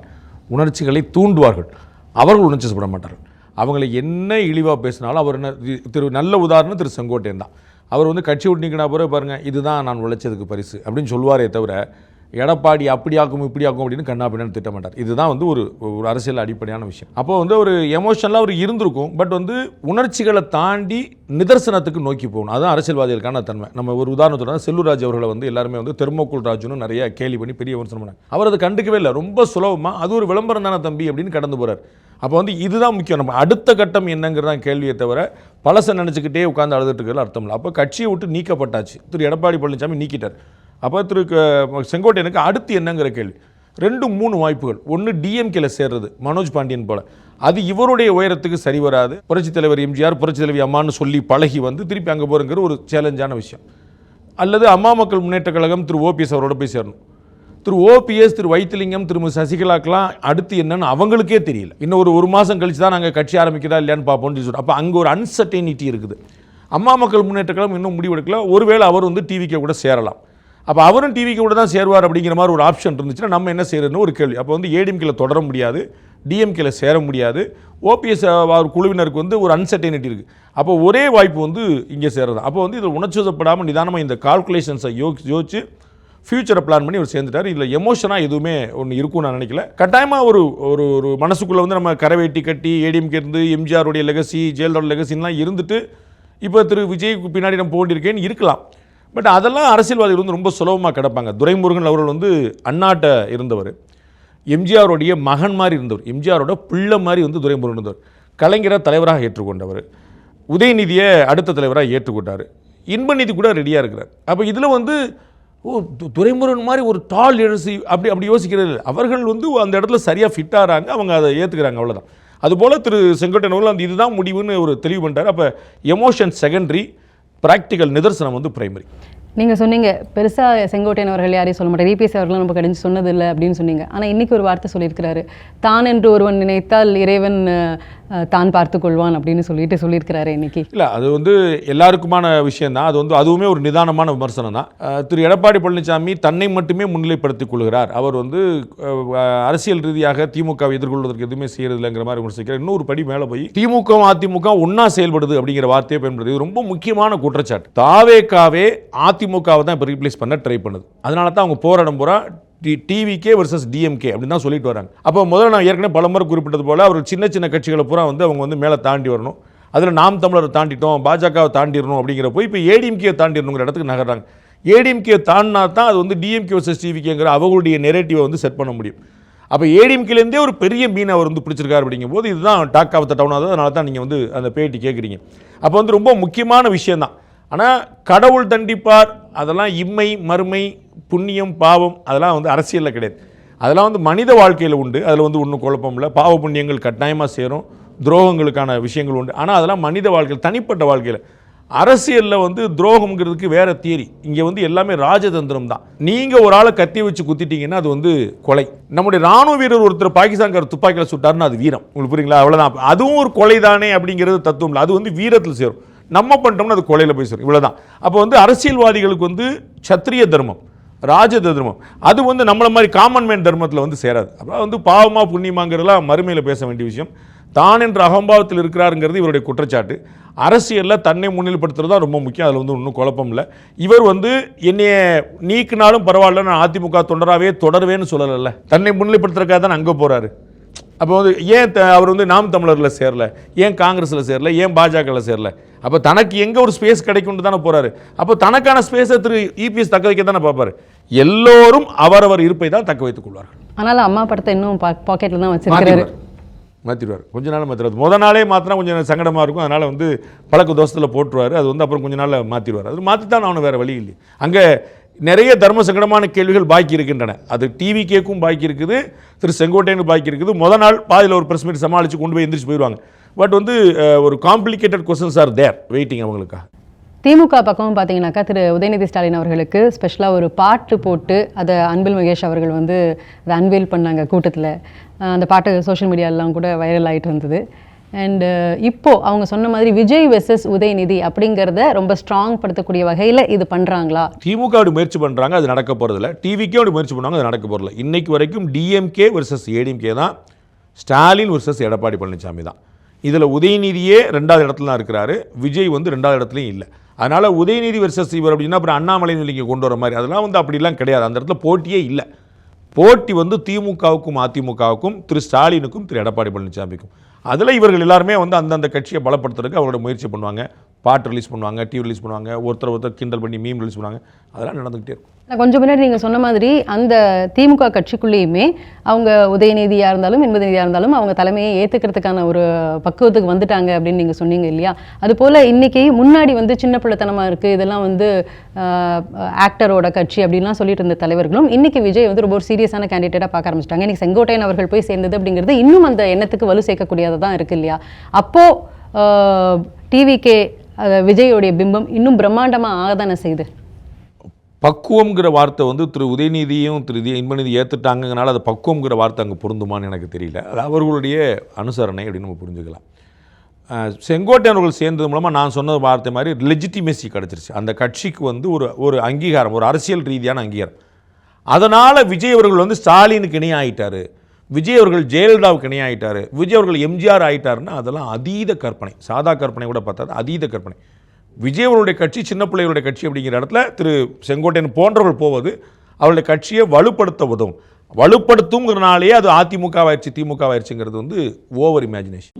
உணர்ச்சிகளை தூண்டுவார்கள். அவர்கள் உணர்ச்சி வசப்பட மாட்டார்கள். அவங்களை என்ன இழிவாக பேசினாலும் அவர் என்ன திரு நல்ல உதாரணம் திரு செங்கோட்டையன் தான். அவர் வந்து கட்சி விட்டு நிற்கினா பிறகு பாருங்கள் இதுதான் நான் உழைச்சதுக்கு பரிசு அப்படின்னு சொல்லுவாரே தவிர எடப்பாடி அப்படியாக்கும் இப்படியாக்கும் அப்படின்னு கண்ணா பின்னான்னு திட்டமாட்டார் இதுதான் வந்து ஒரு ஒரு அரசியல் அடிப்படையான விஷயம். அப்போ வந்து ஒரு எமோஷனலாக அவர் இருந்திருக்கும் பட் வந்து உணர்ச்சிகளை தாண்டி நிதர்சனத்துக்கு நோக்கி போகணும். அதுதான் அரசியல்வாதிகளுக்கான தன்மை. நம்ம ஒரு உதாரணத்தோட செல்லூராஜ் அவர்களை வந்து எல்லாருமே வந்து தெர்மோக்குள் ராஜுன்னு நிறைய கேலி பண்ணி பெரிய விமர்சனம் பண்ணாங்க. அவர் அதை கண்டுக்கவே இல்லை. ரொம்ப சுலபமாக அது ஒரு விளம்பரம் தானே தம்பி அப்படின்னு கடந்து போகிறார் அப்போ வந்து இதுதான் முக்கியம். நம்ம அடுத்த கட்டம் என்னங்கிறதான் கேள்வியை தவிர பழசை நினச்சிக்கிட்டே உட்காந்து அழுதுட்டு இருக்கிறது அர்த்தம் இல்லை. அப்போ கட்சியை விட்டு நீக்கப்பட்டாச்சு. திரு எடப்பாடி பழனிசாமி நீக்கிட்டார். அப்போ திரு செங்கோட்டையனுக்கு அடுத்து என்னங்கிற கேள்வி. ரெண்டு மூணு வாய்ப்புகள். ஒன்று டிஎம்கேல சேர்றது மனோஜ் பாண்டியன் போல. அது இவருடைய உயரத்துக்கு சரி வராது. புரட்சித் தலைவர் எம்ஜிஆர் புரட்சித் தலைவி அம்மான்னு சொல்லி பழகி வந்து திருப்பி அங்கே போகிறங்கிற ஒரு சேலஞ்சான விஷயம். அல்லது அம்மா மக்கள் முன்னேற்ற கழகம் திரு ஓபிஎஸ் அவரோட போய் சேரணும். திரு ஓபிஎஸ் திரு வைத்திலிங்கம் திருமதி சசிகலாக்கெல்லாம் அடுத்து என்னன்னு அவங்களுக்கே தெரியல. இன்னும் ஒரு ஒரு மாதம் கழிச்சு தான் நாங்கள் கட்சி ஆரம்பிக்கிறதா இல்லையான்னு பார்ப்போம்னு சொல்லி அப்போ அங்கே ஒரு அன்சர்டனிட்டி இருக்குது. அம்மா மக்கள் முன்னேற்ற கழகம் இன்னும் முடிவெடுக்கல. ஒருவேளை அவர் வந்து டிவிக்கே கூட சேரலாம். அப்போ அவரும் டிவிக்கு கூட தான் சேருவார் அப்படிங்கிற மாதிரி ஒரு ஆப்ஷன் இருந்துச்சுன்னா நம்ம என்ன செய்யறதுன்னு ஒரு கேள்வி. அப்போ வந்து ஏடிஎம்கேல தொடர முடியாது டிஎம்கேல சேர முடியாது. ஓபிஎஸ் அவர் குழுவினருக்கு வந்து ஒரு அன்சர்டனிட்டி இருக்குது அப்போ ஒரே வாய்ப்பு வந்து இங்கே சேர்றது அப்போ வந்து இதில் உணர்ச்சிவசப்படாமல் நிதானமாக இந்த கால்குலேஷன்ஸை யோ யோசிச்சு ஃப்யூச்சரை பிளான் பண்ணி அவர் சேர்ந்துட்டார். இதில் எமோஷனாக எதுவுமே ஒன்று இருக்கும்னு நான் நினைக்கல. கட்டாயமாக ஒரு ஒரு ஒரு மனசுக்குள்ளே வந்து நம்ம கரவேட்டி கட்டி ஏடிஎம்கே இருந்து எம்ஜிஆருடைய லெகசி ஜெயலலிதாவோட லெகசின்லாம் இருந்துட்டு இப்போ திரு விஜய்க்கு பின்னாடி நம்ம போண்டிருக்கேன்னு இருக்கலாம். பட் அதெல்லாம் அரசியல்வாதிகள் வந்து ரொம்ப சுலபமாக கிடப்பாங்க. துரைமுருகன் அவர்கள் வந்து அண்ணாட்ட இருந்தவர். எம்ஜிஆருடைய மகன் மாதிரி இருந்தவர். எம்ஜிஆரோட பிள்ளை மாதிரி வந்து துரைமுருகன் இருந்தவர். கலைஞரை தலைவராக ஏற்றுக்கொண்டவர். உதயநிதியை அடுத்த தலைவராக ஏற்றுக்கொண்டார். இன்பநிதி கூட ரெடியாக இருக்கிறார். அப்போ இதில் வந்து ஓ துரைமுருகன் மாதிரி ஒரு டால் எழுசி அப்படி அப்படி யோசிக்கிறது அவர்கள் வந்து அந்த இடத்துல சரியாக ஃபிட் ஆகிறாங்க. அவங்க அதை ஏற்றுக்கிறாங்க அவ்வளோதான் அதுபோல் திரு செங்கோட்டையன் அவர்கள் அந்த இதுதான் முடிவுன்னு ஒரு தெளிவு பண்ணிட்டார். அப்போ எமோஷன் செகண்டரி ப்ராக்டிக்கல் நிதர்சனம் வந்து பிரைமரி நீங்கள் சொன்னீங்க பெருசாக செங்கோட்டையன் அவர்கள் யாரையும் சொல்ல மாட்டேன் இபிஎஸ் அவர்களும் நம்ம கடிஞ்சு சொன்னதில்லை அப்படின்னு சொன்னீங்க. ஆனால் இன்னைக்கு ஒரு வார்த்தை சொல்லியிருக்கிறாரு. தான் என்று ஒருவன் நினைத்தால் இறைவன் தான் பார்த்து கொள்வான் அப்படின்னு சொல்லிட்டு சொல்லியிருக்கிறாரு இன்னைக்கு. இல்லை அது வந்து எல்லாருக்குமான விஷயம் தான் அது வந்து அதுவுமே ஒரு நிதானமான விமர்சனம் தான். திரு எடப்பாடி பழனிசாமி தன்னை மட்டுமே முன்னிலைப்படுத்திக் கொள்கிறார். அவர் வந்து அரசியல் ரீதியாக திமுகவை எதிர்கொள்வதற்கு எதுவுமே செய்யறதில்லைங்கிற மாதிரி விமர்சிக்கிறார். இன்னொரு படி மேலே போய் திமுக அதிமுக ஒன்றா செயல்படுது அப்படிங்கிற வார்த்தையை பயன்படுது. இது ரொம்ப முக்கியமான குற்றச்சாட்டு. தாவேக்காவே அதிமுகவை தான் இப்போ ரீப்ளேஸ் பண்ண ட்ரை பண்ணுது. அதனால தான் அவங்க போராடும் பூரா டி டிவிகே வர்சஸ் டிஎம்கே அப்படின்னு தான் சொல்லிட்டு வராங்க. அப்போ முதல்ல நான் ஏற்கனவே பலமுறை குறிப்பிட்டது போல் அவர் சின்ன சின்ன கட்சிகளை பூரா வந்து அவங்க வந்து மேலே தாண்டி வரணும். அதில் நாம் தமிழரை தாண்டிட்டோம் பாஜகவை தாண்டிடணும் அப்படிங்கிறப்போ இப்போ ஏடிஎம்கே தாண்டிடணுங்கிற இடத்துக்கு நகர்றாங்க. ஏடிஎம்கே தாண்டினா தான் அது வந்து டிஎம்கே வர்சஸ் டிவிகேங்கிற அவங்களுடைய நெரேட்டிவை வந்து செட் பண்ண முடியும். அப்போ ஏடிஎம்கேலேருந்தே ஒரு பெரிய மீனை அவர் வந்து பிடிச்சிருக்காரு அப்படிங்கும்போது இதுதான் டாக் ஆஃப் த டவுன். ஆகுது அதனால தான் நீங்கள் வந்து அந்த பேட்டி கேட்குறீங்க அப்போ வந்து ரொம்ப முக்கியமான விஷயந்தான் ஆனால் கடவுள் தண்டிப்பார் அதெல்லாம் இம்மை மறுமை புண்ணியம் பாவம் அதெல்லாம் வந்து அரசியலில் கிடையாது. அதெல்லாம் வந்து மனித வாழ்க்கையில் உண்டு. அதில் வந்து ஒன்றும் குழப்பம் இல்லை. பாவ புண்ணியங்கள் கட்டாயமாக சேரும். துரோகங்களுக்கான விஷயங்கள் உண்டு. ஆனால் அதெல்லாம் மனித வாழ்க்கையில் தனிப்பட்ட வாழ்க்கையில். அரசியலில் வந்து துரோகம்ங்கிறதுக்கு வேறு தியரி. இங்கே வந்து எல்லாமே ராஜதந்திரம் தான். நீங்கள் ஒரு ஆளை கத்தி வச்சு குத்திட்டீங்கன்னா அது வந்து கொலை. நம்முடைய ராணுவ வீரர் ஒருத்தர் பாகிஸ்தான்கார துப்பாக்கியில் சுட்டாருன்னா அது வீரம். உங்களுக்கு புரியுங்களா? அவ்வளோதான் அதுவும் ஒரு கொலை தானே அப்படிங்கிறது தத்துவம் இல்லை. அது வந்து வீரத்தில் சேரும். நம்ம பண்ணிட்டோம்னா அது கொலையில் போய் சேரும். இவ்வளோதான் அப்போ வந்து அரசியல்வாதிகளுக்கு வந்து சத்திரிய தர்மம் ராஜ தர்மம் அது வந்து நம்மளை மாதிரி காமன் மேன் தர்மத்தில் வந்து சேராது. அப்புறம் வந்து பாவமா புண்ணியமாங்கிறதெல்லாம் மறுமையில் பேச வேண்டிய விஷயம். தான் என்ற அகம்பாவத்தில் இருக்கிறாருங்கிறது இவருடைய குற்றச்சாட்டு. அரசியலில் தன்னை முன்னிலைப்படுத்துறது தான் ரொம்ப முக்கியம். அதில் வந்து ஒன்றும் குழப்பம் இல்லை. இவர் வந்து என்னைய நீக்கினாலும் பரவாயில்ல நான் அதிமுக தொண்டராகவே தொடருவேன்னு சொல்லலைல்ல. தன்னை முன்னிலைப்படுத்துறதுக்காக தான் அங்கே போகிறாரு அப்போ வந்து ஏன் அவர் வந்து நாம் தமிழரில் சேரல ஏன் காங்கிரஸில் சேரல ஏன் பாஜகவில் சேரல? அப்போ தனக்கு எங்கே ஒரு ஸ்பேஸ் கிடைக்கும்னு தானே போகிறாரு அப்போ தனக்கான ஸ்பேஸை திரு இபிஎஸ் தக்க வைக்க தானே பார்ப்பாரு. எல்லோரும் அவரவர் இருப்பை தான் தக்க வைத்துக் கொள்வார்கள். ஆனாலும் அம்மா படத்தை இன்னும் பாக்கெட்டில் தான் வச்சிருக்காரு மாற்றிடுவார் மாற்றிடுவார் கொஞ்ச நாள் மாற்றிடுவார் முத நாளே மாற்றினா கொஞ்சம் சங்கடமாக இருக்கும். அதனால் வந்து பழக்க தோசத்தில் போட்டுருவார். அது வந்து அப்புறம் கொஞ்ச நாளில் மாற்றிடுவார் அது மாற்றி தான் அவனு வேறு வழி இல்லை அங்கே நிறைய தர்ம சங்கடமான கேள்விகள் பாக்கி இருக்கின்றன. அது டிவி கேக்கும் பாக்கி இருக்குது திரு செங்கோட்டையனுக்கு பாக்கி இருக்குது. முத நாள் பாதியில் ஒரு ப்ரெஸ் மீட் சமாளித்து கொண்டு போய் எந்திரிச்சு போயிடுவாங்க பட் வந்து ஒரு complicated questions are there waiting அவங்களுக்காக. திமுக பக்கமும் பார்த்தீங்கன்னாக்கா திரு உதயநிதி ஸ்டாலின் அவர்களுக்கு ஸ்பெஷலாக ஒரு பாட்டு போட்டு அதை அன்பில் மகேஷ் அவர்கள் வந்து அதை அன்வீல் பண்ணாங்க கூட்டத்தில். அந்த பாட்டு சோஷியல் மீடியாலலாம் கூட வைரல் ஆகிட்டு இருந்தது. அண்டு uh, இப்போ அவங்க சொன்ன மாதிரி விஜய் வெர்சஸ் உதயநிதி அப்படிங்கிறத ரொம்ப ஸ்ட்ராங் படுத்தக்கூடிய வகையில் இது பண்ணுறாங்களா திமுக அப்படி முயற்சி பண்ணுறாங்க அது நடக்க போகிறதில்ல டிவிக்கே அப்படி முயற்சி பண்ணுவாங்க அது நடக்க போகிறதில்ல இன்னைக்கு வரைக்கும் டிஎம்கே வெர்சஸ் ஏடிஎம்கே தான் ஸ்டாலின் வெர்சஸ் எடப்பாடி பழனிசாமி தான். இதில் உதயநிதியே ரெண்டாவது இடத்துல தான் இருக்கிறாரு விஜய் வந்து ரெண்டாவது இடத்துலையும் இல்லை. அதனால் உதயநிதி வெர்சஸ் இவர் அப்படின்னா அப்புறம் அண்ணாமலை நிலைக்கு கொண்டு வர மாதிரி அதெல்லாம் வந்து அப்படிலாம் கிடையாது. அந்த இடத்துல போட்டியே இல்லை. போட்டி வந்து திமுகவுக்கும் அதிமுகவுக்கும் திரு ஸ்டாலினுக்கும் திரு எடப்பாடி பழனிசாமிக்கும். அதில் இவர்கள் எல்லாருமே வந்து அந்தந்த கட்சியை பலப்படுத்துறதுக்கு அவரோட முயற்சி பண்ணுவாங்க. பாட்டு ரிலீஸ் பண்ணுவாங்க டிவி ரிலீஸ் பண்ணுவாங்க ஒருத்தர் ஒருத்தர் கிண்டல் பண்ணி மீம் ரிலீஸ் பண்ணுவாங்க. அதெல்லாம் நடந்துகிட்டே இருக்கும். கொஞ்சம் முன்னாடி நீங்கள் சொன்ன மாதிரி அந்த திமுக கட்சிக்குள்ளேயுமே அவங்க உதயநிதியாக இருந்தாலும் இன்பநிதியாக இருந்தாலும் அவங்க தலைமையை ஏற்றுக்கிறதுக்கான ஒரு பக்குவத்துக்கு வந்துட்டாங்க அப்படின்னு நீங்கள் சொன்னீங்க இல்லையா? அதுபோல் இன்றைக்கி முன்னாடி வந்து சின்ன பிள்ளைத்தனமாக இருக்குது இதெல்லாம் வந்து ஆக்டரோட கட்சி அப்படின்லாம் சொல்லிட்டு இருந்த தலைவர்களும் இன்றைக்கி விஜய் வந்து ரொம்ப ஒரு சீரியஸான கேண்டிடேட்டாக பார்க்க ஆரம்பிச்சிட்டாங்க. இன்னைக்கு செங்கோட்டையன் அவர்கள் போய் சேர்ந்தது அப்படிங்கிறது இன்னும் அந்த எண்ணத்துக்கு வலு சேர்க்கக்கூடியதாக இருக்குது இல்லையா? அப்போது டிவிகே விஜயோடைய பிம்பம் இன்னும் பிரம்மாண்டமாக ஆகதானே செய்து? பக்குவம்ங்கிற வார்த்தை வந்து திரு உதயநிதியும் திரு இன்பநிதி ஏற்றுட்டாங்கனால அது பக்குவம்ங்கிற வார்த்தை அங்கே பொருந்துமான்னு எனக்கு தெரியல. அது அவர்களுடைய அனுசரணை அப்படின்னு நம்ம புரிஞ்சுக்கலாம். செங்கோட்டையன் அவர்கள் சேர்ந்தது மூலமாக நான் சொன்ன வார்த்தை மாதிரி லெஜிட்டிமேசி கிடச்சிருச்சு. அந்த கட்சிக்கு வந்து ஒரு ஒரு அங்கீகாரம் ஒரு அரசியல் ரீதியான அங்கீகாரம். அதனால் விஜய் அவர்கள் வந்து ஸ்டாலினுக்கு இணையாகிட்டார் விஜய் அவர்கள் ஜெயலலிதாவுக்கு இணை விஜய் அவர்கள் எம்ஜிஆர் ஆகிட்டாருன்னா அதெல்லாம் அதீத கற்பனை. சாதா கற்பனை கூட பார்த்தாது அதீத கற்பனை. விஜய் அவருடைய கட்சி சின்ன பிள்ளைகளுடைய கட்சி அப்படிங்கிற இடத்துல திரு செங்கோட்டையன் போன்றவர்கள் போவது அவருடைய கட்சியை வலுப்படுத்த உதவும். வலுப்படுத்துங்கிறனாலேயே அது அதிமுகவாயிருச்சு திமுகவாயிருச்சுங்கிறது திமுக வந்து ஓவர் இமேஜினேஷன்